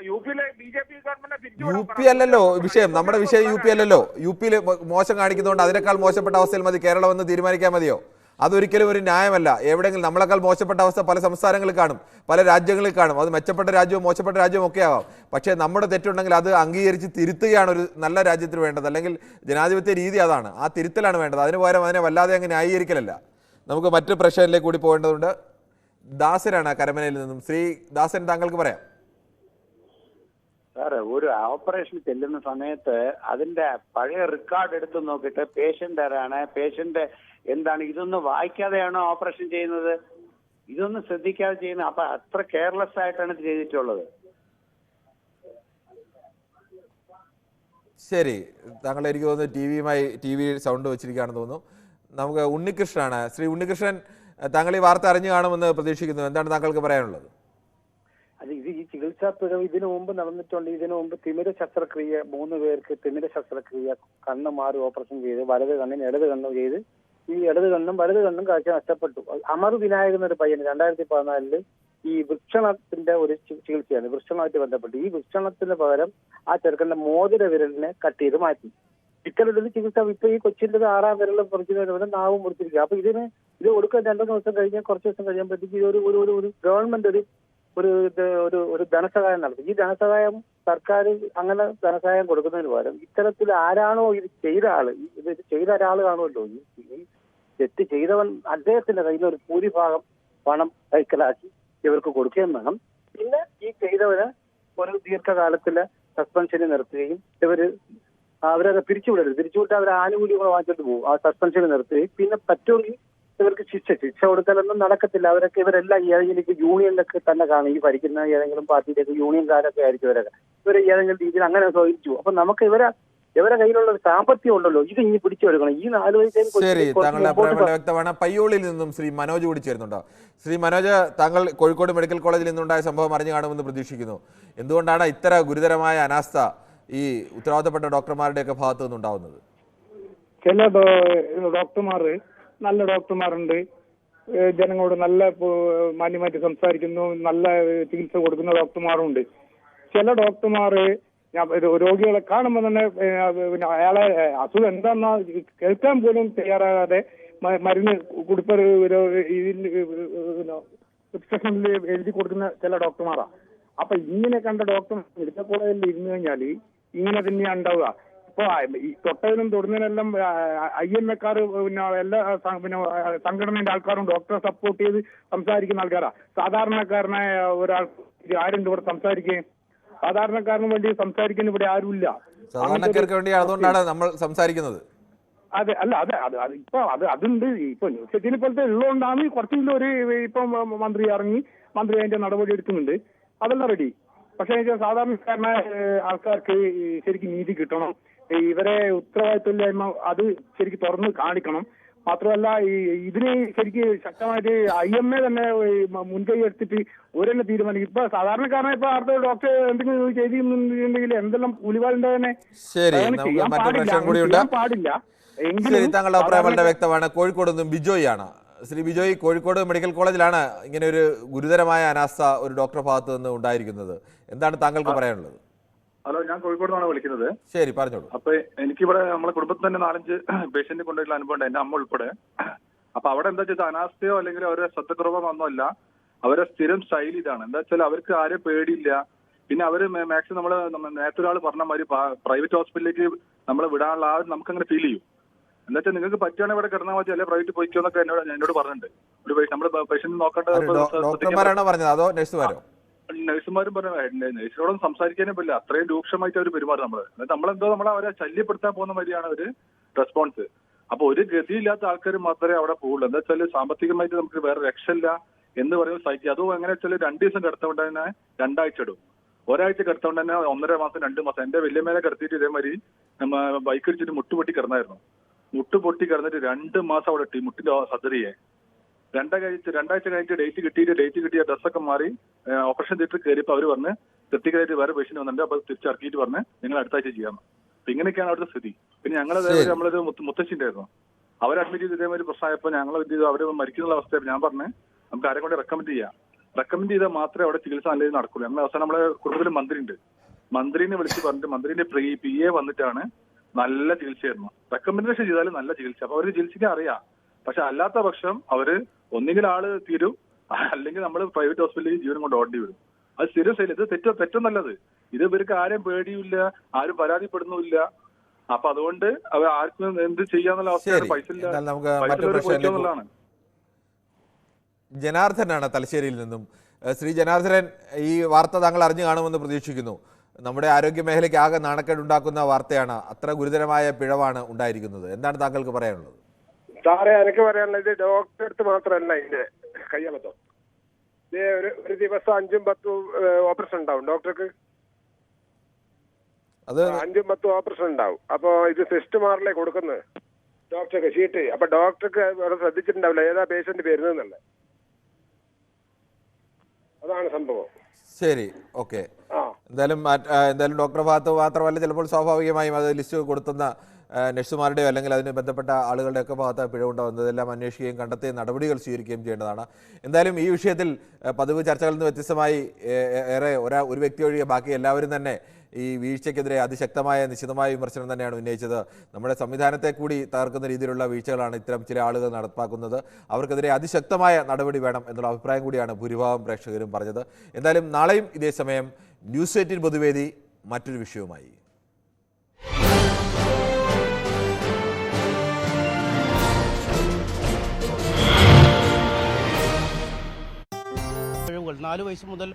യു പി അല്ലല്ലോ വിഷയം നമ്മുടെ വിഷയം യു പി അല്ലല്ലോ യു പിയിൽ മോശം കാണിക്കുന്നതുകൊണ്ട് അതിനേക്കാൾ മോശപ്പെട്ട അവസ്ഥയിൽ മതി കേരളം എന്ന് തീരുമാനിക്കാൻ മതിയോ? അതൊരിക്കലും ഒരു ന്യായമല്ല. എവിടെയെങ്കിലും നമ്മളെക്കാൾ മോശപ്പെട്ട അവസ്ഥ പല സംസ്ഥാനങ്ങളിൽ കാണും പല രാജ്യങ്ങളിൽ കാണും. അത് മെച്ചപ്പെട്ട രാജ്യവും മോശപ്പെട്ട രാജ്യവും ഒക്കെ ആവാം. പക്ഷേ നമ്മുടെ തെറ്റുണ്ടെങ്കിൽ അത് അംഗീകരിച്ച് തിരുത്തുകയാണ് ഒരു നല്ല രാജ്യത്തിന് വേണ്ടത്. അല്ലെങ്കിൽ ജനാധിപത്യ രീതി അതാണ്. ആ തിരുത്തലാണ് വേണ്ടത്. അതിന് പകരം അതിനെ വല്ലാതെ അങ്ങ് ന്യായീകരിക്കലല്ല. നമുക്ക് മറ്റു പ്രശ്നത്തിലേക്ക് കൂടി പോകേണ്ടതുണ്ട്. ദാസനാണ് കരമനയിൽ നിന്നും. ശ്രീ ദാസൻ താങ്കൾക്ക് പറയാം. സാറേ ഒരു ഓപ്പറേഷൻ ചെല്ലുന്ന സമയത്ത് അതിന്റെ പഴയ റെക്കോർഡ് എടുത്ത് നോക്കിയിട്ട് പേഷ്യന്റ് ആരാണ്? പേഷ്യന്റ് എന്താണ് ഇതൊന്നും വായിക്കാതെയാണോ ഓപ്പറേഷൻ ചെയ്യുന്നത്? ഇതൊന്നും ശ്രദ്ധിക്കാതെ ചെയ്യുന്നത് അപ്പൊ അത്ര കെയർലെസ് ആയിട്ടാണ് ഇത് ചെയ്തിട്ടുള്ളത്. ശരി. താങ്കൾ എനിക്ക് തോന്നുന്നു ടി വിയുമായി ടി വി സൗണ്ട് വെച്ചിരിക്കുകയാണെന്ന് തോന്നുന്നു. നമുക്ക് ഉണ്ണികൃഷ്ണനാണ്. ശ്രീ ഉണ്ണികൃഷ്ണൻ താങ്കൾ ഈ വാർത്ത അറിഞ്ഞു കാണുമെന്ന് പ്രതീക്ഷിക്കുന്നു. എന്താണ് താങ്കൾക്ക് പറയാനുള്ളത്? അത് ഇത് ഈ ചികിത്സാ പിഴവ് ഇതിനു മുമ്പ് നടന്നിട്ടുണ്ട്. ഇതിനു മുമ്പ് തിമിര ശസ്ത്രക്രിയ മൂന്ന് പേർക്ക് തിമിര ശസ്ത്രക്രിയ കണ്ണ് മാറി ഓപ്പറേഷൻ ചെയ്ത് വലത് കണ്ണിന് ഇടത് കണ്ണ് ചെയ്ത് ഈ ഇടത് കണ്ണും വലത് കണ്ണും കാഴ്ച നഷ്ടപ്പെട്ടു. അമർ വിനായകൻ എന്നൊരു പയ്യന് രണ്ടായിരത്തി പതിനാലിൽ ഈ വൃക്ഷണത്തിന്റെ ഒരു ചികിത്സയാണ്. വൃക്ഷണമായിട്ട് ബന്ധപ്പെട്ട്. ഈ വൃക്ഷണത്തിന് പകരം ആ ചെറുക്കന്റെ മോതിര വിരലിനെ കട്ട് ചെയ്ത് മാറ്റി. ഇത്തരത്തിൽ ചികിത്സ ഇപ്പൊ ഈ കൊച്ചിന്റെ ആറാം വിരലും മുറിച്ചിട്ട് നാവും മുറിച്ചിരിക്കുക അപ്പൊ ഇതിന് ഇത് കൊടുക്കാൻ രണ്ടു ദിവസം കഴിഞ്ഞ് കുറച്ച് ദിവസം കഴിയുമ്പോഴത്തേക്ക് ഒരു ഒരു ഒരു ഗവൺമെന്റ് ഒരു ഒരു ഒരു ഒരു ധനസഹായം നടത്തും. ഈ ധനസഹായം സർക്കാർ അങ്ങനെ ധനസഹായം കൊടുക്കുന്നതിന് പകരം ഇത്തരത്തിൽ ആരാണോ ഇത് ചെയ്ത ആൾ ഇത് ചെയ്ത ഒരാൾ കാണുമല്ലോ. ഈ തെറ്റ് ചെയ്തവൻ അദ്ദേഹത്തിന്റെ കയ്യിൽ ഒരു ഭൂരിഭാഗം പണം കൈക്കലാക്കി ഇവർക്ക് കൊടുക്കുകയും വേണം. പിന്നെ ഈ ചെയ്തവന് ഒരു ദീർഘകാലത്തിൽ സസ്പെൻഷനിൽ നിർത്തുകയും ഇവർ അവരെ പിരിച്ചുവിടരുത്. പിരിച്ചുവിട്ട് അവർ ആനുകൂല്യങ്ങൾ വാങ്ങിച്ചിട്ട് പോകും. ആ സസ്പെൻഷനിൽ നിർത്തുകയും പിന്നെ പറ്റുമെങ്കിൽ ഇവർക്ക് ശിക്ഷ ശിക്ഷ കൊടുക്കലൊന്നും നടക്കത്തില്ല. അവരൊക്കെ ഇവരെല്ലാം ഏതെങ്കിലും യൂണിയനിലൊക്കെ തന്നെ കാണും. ഈ ഭരിക്കുന്ന ഏതെങ്കിലും പാർട്ടിയിലേക്ക് യൂണിയൻകാരൊക്കെ ആയിരിക്കും ഇവരൊക്കെ. ഇവർ ഏതെങ്കിലും രീതിയിൽ അങ്ങനെ സ്വീകരിച്ചു. അപ്പൊ നമുക്ക് ഇവരെ ഇവരെ കയ്യിലുള്ള സാമ്പത്തികം ഉണ്ടല്ലോ ഇത് ഇനി പിടിച്ചെടുക്കണം. ഈ നാല് ശരി താങ്കളുടെ അഭിപ്രായം വളരെ വ്യക്തമാണ്. പയ്യോളിൽ നിന്നും ശ്രീ മനോജ് കൂടി ചേരുന്നുണ്ടോ. ശ്രീ മനോജ് താങ്കൾ കോഴിക്കോട് മെഡിക്കൽ കോളേജിൽ നിന്നുണ്ടായ സംഭവം അറിഞ്ഞു കാണുമെന്ന് പ്രതീക്ഷിക്കുന്നു. എന്തുകൊണ്ടാണ് ഇത്ര ഗുരുതരമായ അനാസ്ഥ ഈ ഉത്തരവാദിത്തപ്പെട്ട ഡോക്ടർമാരുടെയൊക്കെ ഭാഗത്തു നിന്നുണ്ടാവുന്നത്? ചില ഡോ- ഡോക്ടർമാർ നല്ല ഡോക്ടർമാരുണ്ട്. ജനങ്ങളോട് നല്ല മാന്യമായിട്ട് സംസാരിക്കുന്നു നല്ല ചികിത്സ കൊടുക്കുന്ന ഡോക്ടർമാരുണ്ട്. ചില ഡോക്ടർമാർ ഞാൻ രോഗികളെ കാണുമ്പോൾ തന്നെ പിന്നെ അയാളെ അസുഖം എന്താണെന്ന് കേൾക്കാൻ പോലും തയ്യാറാകാതെ മരുന്ന് കുടിപ്പ പ്രിസ്ക്രിപ്ഷനിൽ എഴുതി കൊടുക്കുന്ന ചില ഡോക്ടർമാരാ. അപ്പൊ ഇങ്ങനെ കണ്ട ഡോക്ടർ മെഡിക്കൽ കോളേജിൽ ഇരുന്ന് കഴിഞ്ഞാൽ ഇങ്ങനെ തന്നെയാണ് ഉണ്ടാവുക. ഇപ്പൊ ഈ തൊട്ടതിനും തൊടുന്നതിനെല്ലാം ഐ എം എക്കാർ പിന്നെ എല്ലാ പിന്നെ സംഘടനയുടെ ആൾക്കാരും ഡോക്ടറെ സപ്പോർട്ട് ചെയ്ത് സംസാരിക്കുന്ന ആൾക്കാരാ. സാധാരണക്കാരനായ ഒരാൾ ആരും ഇവിടെ സംസാരിക്കുകയും സാധാരണക്കാരന് വേണ്ടി സംസാരിക്കാൻ ഇവിടെ ആരുമില്ല. സാധാരണക്കാർക്ക് വേണ്ടി അതുകൊണ്ടാണ് നമ്മൾ സംസാരിക്കുന്നത്. അതെ അല്ല അതെ അത് ഇപ്പൊ അത് അതുണ്ട്. ഇപ്പൊ ന്യൂസ് എയ്റ്റീനെ പോലത്തെ ഉള്ളതുകൊണ്ടാണ് കുറച്ചുകൂടി ഒരു ഇപ്പം മന്ത്രി ഇറങ്ങി മന്ത്രി അതിന്റെ നടപടി എടുക്കുന്നുണ്ട്. അതെല്ലാം റെഡി പക്ഷെ സാധാരണക്കാരന സാധാരണക്കാരനായ ആൾക്കാർക്ക് ശരിക്കും നീതി കിട്ടണം. ഇവരെ ഉത്തരവാദിത്വമില്ലായ്മ അത് ശരിക്കും തുറന്ന് കാണിക്കണം. മാത്രമല്ല ഈ ഇതിന് ശരിക്ക് ശക്തമായിട്ട് ഐ എം എ തന്നെ മുൻകൈ എടുത്തിട്ട് ഒരെന്നെ തീരുമാനിക്കും. ഇപ്പൊ സാധാരണക്കാരനെ ഇപ്പൊ അടുത്ത ഡോക്ടർ എന്തെങ്കിലും ചെയ്തിട്ടുണ്ടെങ്കിൽ എന്തെല്ലാം പുലിവാളിന്റെ തന്നെ ചെയ്യാൻ പാടില്ല, ശരി താങ്കളുടെ അഭിപ്രായം വളരെ വ്യക്തമാണ്. കോഴിക്കോട് നിന്നും ബിജോയ് ആണ് ശ്രീ ബിജോയ് കോഴിക്കോട് മെഡിക്കൽ കോളേജിലാണ് ഇങ്ങനെ ഒരു ഗുരുതരമായ അനാസ്ഥ ഒരു ഡോക്ടർ ഭാഗത്ത് നിന്ന് ഉണ്ടായിരിക്കുന്നത്. എന്താണ് താങ്കൾക്ക് പറയാനുള്ളത്? ഹലോ ഞാൻ കോഴിക്കോട് നിന്നാണ് വിളിക്കുന്നത്. ശരി പറഞ്ഞോളൂ. അപ്പൊ എനിക്കിവിടെ നമ്മുടെ കുടുംബത്തിൽ തന്നെ നാലഞ്ച് പേഷ്യന്റ് കൊണ്ടുപോയിട്ടുള്ള അനുഭവം ഉണ്ട് എന്റെ അമ്മ ഉൾപ്പെടെ. അപ്പൊ അവിടെ എന്താ വെച്ചാൽ അനാസ്ഥയോ അല്ലെങ്കിൽ അവരെ ശ്രദ്ധക്കുറവോ ഒന്നുമല്ല അവരെ സ്ഥിരം സ്റ്റൈൽ ഇതാണ്. എന്താ വെച്ചാൽ അവർക്ക് ആരെ പേടിയില്ല. പിന്നെ അവർ മാക്സിമം നമ്മൾ നമ്മ- നേരത്തെ ഒരാൾ പറഞ്ഞ മാതിരി പ്രൈവറ്റ് ഹോസ്പിറ്റലിലേക്ക് നമ്മളെ വിടാനുള്ള ആ നമുക്ക് അങ്ങനെ ഫീൽ ചെയ്യും. എന്താ വെച്ചാൽ നിങ്ങൾക്ക് പറ്റുകയാണെങ്കിൽ ഇവിടെ കിടന്നാൽ മതി അല്ലെ പ്രൈവറ്റ് പോയിക്കോ എന്നൊക്കെ എന്നോട് എന്നോട് പറഞ്ഞിട്ടുണ്ട്. ഒരു നമ്മൾ പേഷ്യന്റ് നോക്കേണ്ട ആര് ഡോ- ഡോക്ടർമാരാണോ പറഞ്ഞത്? അതോ നഴ്സുമാരോ നഴ്സുമാരും പറഞ്ഞു നഴ്സിനോടൊന്നും സംസാരിക്കാനേ പറ്റില്ല. അത്രയും രൂക്ഷമായിട്ട് അവർ പെരുമാറും നമ്മൾ നമ്മളെന്തോ നമ്മളെ അവരെ ശല്യപ്പെടുത്താൻ പോകുന്ന വഴിയാണ് ഒരു റെസ്പോൺസ് അപ്പൊ ഒരു ഗതിയില്ലാത്ത ആൾക്കാർ മാത്രമേ അവിടെ പോകുള്ളൂ എന്താ വെച്ചാൽ സാമ്പത്തികമായിട്ട് നമുക്ക് വേറെ രക്ഷയില്ല എന്ന് പറയുന്ന സൈറ്റ് അതും എങ്ങനെ വെച്ചാൽ രണ്ട് ദിവസം കിടത്തുകൊണ്ട് തന്നെ രണ്ടാഴ്ച ഇടും. ഒരാഴ്ച കിടത്തുകൊണ്ട് തന്നെ ഒന്നര മാസം രണ്ട് മാസം. എന്റെ മേലെ കിടത്തിയിട്ട് ഇതേമാതിരി നമ്മ ബൈക്ക് അടിച്ചിട്ട് മുട്ടുപൊട്ടി കിടന്നായിരുന്നു. മുട്ടുപൊട്ടി കിടന്നിട്ട് രണ്ട് മാസം അവിടെ മുട്ടിന്റെ സർജറിയെ രണ്ടാഴ്ച രണ്ടാഴ്ച കഴിഞ്ഞിട്ട് ഡേറ്റ് കിട്ടിയിട്ട് ഡേറ്റ് കിട്ടിയ ഡ്രസ്സൊക്കെ മാറി ഓപ്പറേഷൻ തിയേറ്ററിൽ കയറിയപ്പോൾ അവർ പറഞ്ഞ് കൃത്യമായിട്ട് വേറെ പേഷ്യന്റ് വന്നിട്ടുണ്ട് അപ്പൊ തിരിച്ചിറക്കിയിട്ട് പറഞ്ഞ് നിങ്ങൾ അടുത്ത ആഴ്ച ചെയ്യാം. അപ്പൊ ഇങ്ങനെയൊക്കെയാണ് അവിടുത്തെ സ്ഥിതി. പിന്നെ ഞങ്ങൾ നമ്മളത് നമ്മളൊരു മുത്ത- മുത്തശ്ശി ഉണ്ടായിരുന്നു അവർ അഡ്മിറ്റ് ചെയ്ത് ഇതേമാതിരി പ്രശ്നമായപ്പോൾ ഞങ്ങൾ എന്ത് ചെയ്തു? അവർ മരിക്കുന്ന അവസ്ഥ ഞാൻ പറഞ്ഞ് നമുക്ക് ആരെ കൊണ്ട് റെക്കമെൻഡ് ചെയ്യാം. റെക്കമെൻഡ് ചെയ്താൽ മാത്രമേ അവിടെ ചികിത്സ നല്ല രീതിയിൽ നടക്കുള്ളൂ. ഞങ്ങൾ അവസാനം നമ്മുടെ കുടുംബത്തിൽ മന്ത്രി ഉണ്ട് മന്ത്രിനെ വിളിച്ച് പറഞ്ഞിട്ട് മന്ത്രിന്റെ പ്രീ പി എ വന്നിട്ടാണ് നല്ല ചികിത്സയായിരുന്നു. റെക്കമെൻഡേഷൻ ചെയ്താലും നല്ല ചികിത്സ. അപ്പൊ അവർ ചികിത്സിക്കാൻ അറിയാം. പക്ഷെ അല്ലാത്ത പക്ഷം അവർ ഒന്നുകിൽ ആൾ തീരും അല്ലെങ്കിൽ നമ്മൾ പ്രൈവറ്റ് ഹോസ്പിറ്റലിൽ ജീവനം കൊണ്ട് ഓടേണ്ടി വരും. അത് സീരിയസ് ആയില്ല ഇത് തെറ്റോ തെറ്റോ നല്ലത്. ഇത് ഇവർക്ക് ആരും പേടിയില്ല ആരും പരാതിപ്പെടുന്നുമില്ല. അപ്പൊ അതുകൊണ്ട് അവർ ആർക്കും എന്ത് ചെയ്യാന്നുള്ള അവസ്ഥ അവസ്ഥയാണ് പൈസ ഇല്ല. ജനാർദ്ദനാണ് തലശ്ശേരിയിൽ നിന്നും. ശ്രീ ജനാർദ്ദനൻ ഈ വാർത്ത താങ്കൾ അറിഞ്ഞു കാണുമെന്ന് പ്രതീക്ഷിക്കുന്നു. നമ്മുടെ ആരോഗ്യ മേഖലയ്ക്ക് ആകെ നാണക്കേടുണ്ടാക്കുന്ന വാർത്തയാണ് അത്ര ഗുരുതരമായ പിഴവാണ് ഉണ്ടായിരിക്കുന്നത്. എന്താണ് താങ്കൾക്ക് പറയാനുള്ളത്? സാറേ എനിക്ക് പറയാനുള്ളത് ഇത് ഡോക്ടറെ അടുത്ത് മാത്രമല്ല ഇതിന്റെ കയ്യബദ്ധം. ഇത് ഒരു ഒരു ദിവസം അഞ്ചും പത്തും ഓപ്പറേഷൻ ഉണ്ടാവും ഡോക്ടർക്ക് അഞ്ചും പത്തും ഓപ്പറേഷൻ ഉണ്ടാവും. അപ്പൊ ഇത് സിസ്റ്റർമാരിലെ കൊടുക്കുന്നത് ഡോക്ടർക്ക് ഷീറ്റ് അപ്പൊ ഡോക്ടർക്ക് അവിടെ ശ്രദ്ധിച്ചിട്ടുണ്ടാവില്ല ഏതാ പേഷ്യന്റ് വരുന്നതെന്നല്ല അതാണ് സംഭവം. ശരി ഓക്കെ. എന്തായാലും എന്തായാലും ഡോക്ടറെ ഭാഗത്ത് മാത്രമല്ല ചിലപ്പോൾ സ്വാഭാവികമായും അത് ലിസ്റ്റ് കൊടുത്തുന്ന നഴ്സുമാരുടെയോ അല്ലെങ്കിൽ അതിന് ബന്ധപ്പെട്ട ആളുകളുടെയൊക്കെ ഭാഗത്ത് പിഴവുണ്ടാകുന്നത് എല്ലാം അന്വേഷിക്കുകയും കണ്ടെത്തി നടപടികൾ സ്വീകരിക്കുകയും ചെയ്യേണ്ടതാണ്. എന്തായാലും ഈ വിഷയത്തിൽ പതിവ് ചർച്ചകളിൽ നിന്ന് വ്യത്യസ്തമായി ഏറെ ഒരാ ഒരു വ്യക്തി ഒഴികെ ബാക്കി എല്ലാവരും തന്നെ ഈ വീഴ്ചയ്ക്കെതിരെ അതിശക്തമായ നിശ്ചിതമായ വിമർശനം തന്നെയാണ് ഉന്നയിച്ചത്. നമ്മുടെ സംവിധാനത്തെ കൂടി തകർക്കുന്ന രീതിയിലുള്ള വീഴ്ചകളാണ് ഇത്തരം ചില ആളുകൾ നടപ്പാക്കുന്നത്. അവർക്കെതിരെ അതിശക്തമായ നടപടി വേണം എന്നുള്ള അഭിപ്രായം കൂടിയാണ് ഭൂരിഭാഗം പ്രേക്ഷകരും പറഞ്ഞത്. എന്തായാലും നാളെയും ഇതേ സമയം ന്യൂസ് എയ്റ്റീൻ പൊതുവേദി മറ്റൊരു വിഷയവുമായി. നാല് വയസ്സ് മുതൽ